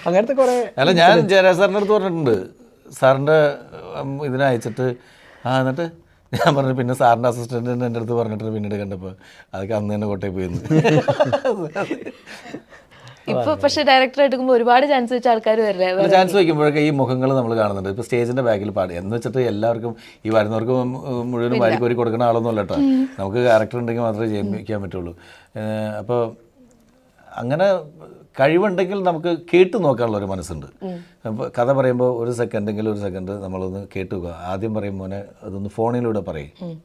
S1: അങ്ങനത്തെ കുറേ
S3: അല്ല ഞാൻ ജയരാജ് സാറിന്റെ അടുത്ത് പറഞ്ഞിട്ടുണ്ട്. സാറിന്റെ ഉം, ഇതിനെ അയച്ചിട്ട് ആ എന്നിട്ട് ഞാൻ പറഞ്ഞു പിന്നെ സാറിന്റെ അസിസ്റ്റന്റ് എന്റെ അടുത്ത് പറഞ്ഞിട്ട് പിന്നീട് കണ്ടപ്പോൾ അതൊക്കെ അന്ന് തന്നെ കോട്ടയം പോയിരുന്നു.
S2: ഇപ്പൊ പക്ഷെ ഡയറക്ടർ എടുക്കുമ്പോൾ ഒരുപാട് ചാൻസ് വെച്ച ആൾക്കാർ വരില്ലേ?
S3: ചാൻസ് വയ്ക്കുമ്പോഴൊക്കെ ഈ മുഖങ്ങൾ നമ്മൾ കാണുന്നുണ്ട്. ഇപ്പൊ സ്റ്റേജിന്റെ ബാക്കിൽ പാടി. എന്ന് വെച്ചിട്ട് എല്ലാവർക്കും ഈ വരുന്നവർക്ക് മുഴുവനും വാരിക്കോരി കൊടുക്കുന്ന ആളൊന്നും അല്ല കേട്ടോ. നമുക്ക് ക്യാരക്ടർ ഉണ്ടെങ്കിൽ മാത്രമേ ജയിക്കാൻ പറ്റുള്ളൂ. അപ്പോൾ അങ്ങനെ കഴിവുണ്ടെങ്കിൽ നമുക്ക് കേട്ട് നോക്കാനുള്ള ഒരു മനസ്സുണ്ട്. അപ്പോൾ കഥ പറയുമ്പോൾ ഒരു സെക്കൻഡെങ്കിലും ഒരു സെക്കൻഡ് നമ്മളൊന്ന് കേട്ടു നോക്കുക. ആദ്യം പറയുമ്പോൾ അതൊന്ന് ഫോണിലൂടെ പറയും.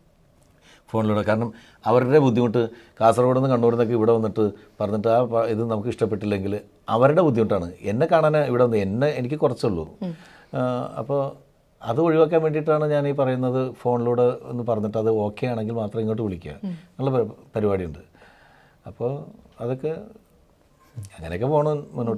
S3: ഫോണിലൂടെ. കാരണം അവരുടെ ബുദ്ധിമുട്ട് കാസർഗോഡ് നിന്ന് കണ്ണൂരിൽ നിന്നൊക്കെ ഇവിടെ വന്നിട്ട് പറഞ്ഞിട്ട് ആ ഇത് നമുക്ക് ഇഷ്ടപ്പെട്ടില്ലെങ്കിൽ അവരുടെ ബുദ്ധിമുട്ടാണ്. എന്നെ കാണാൻ ഇവിടെ വന്ന് എന്നെ എനിക്ക് കുറച്ചുള്ളൂ. അപ്പോൾ അത് ഒഴിവാക്കാൻ വേണ്ടിയിട്ടാണ് ഞാൻ ഈ പറയുന്നത് ഫോണിലൂടെ ഒന്ന് പറഞ്ഞിട്ട് അത് ഓക്കെ ആണെങ്കിൽ മാത്രം ഇങ്ങോട്ട് വിളിക്കുക. എന്നുള്ള പരി- പരിപാടിയുണ്ട്. അപ്പോൾ അതൊക്കെ അങ്ങനെയൊക്കെ പോകണം മുന്നോട്ട്.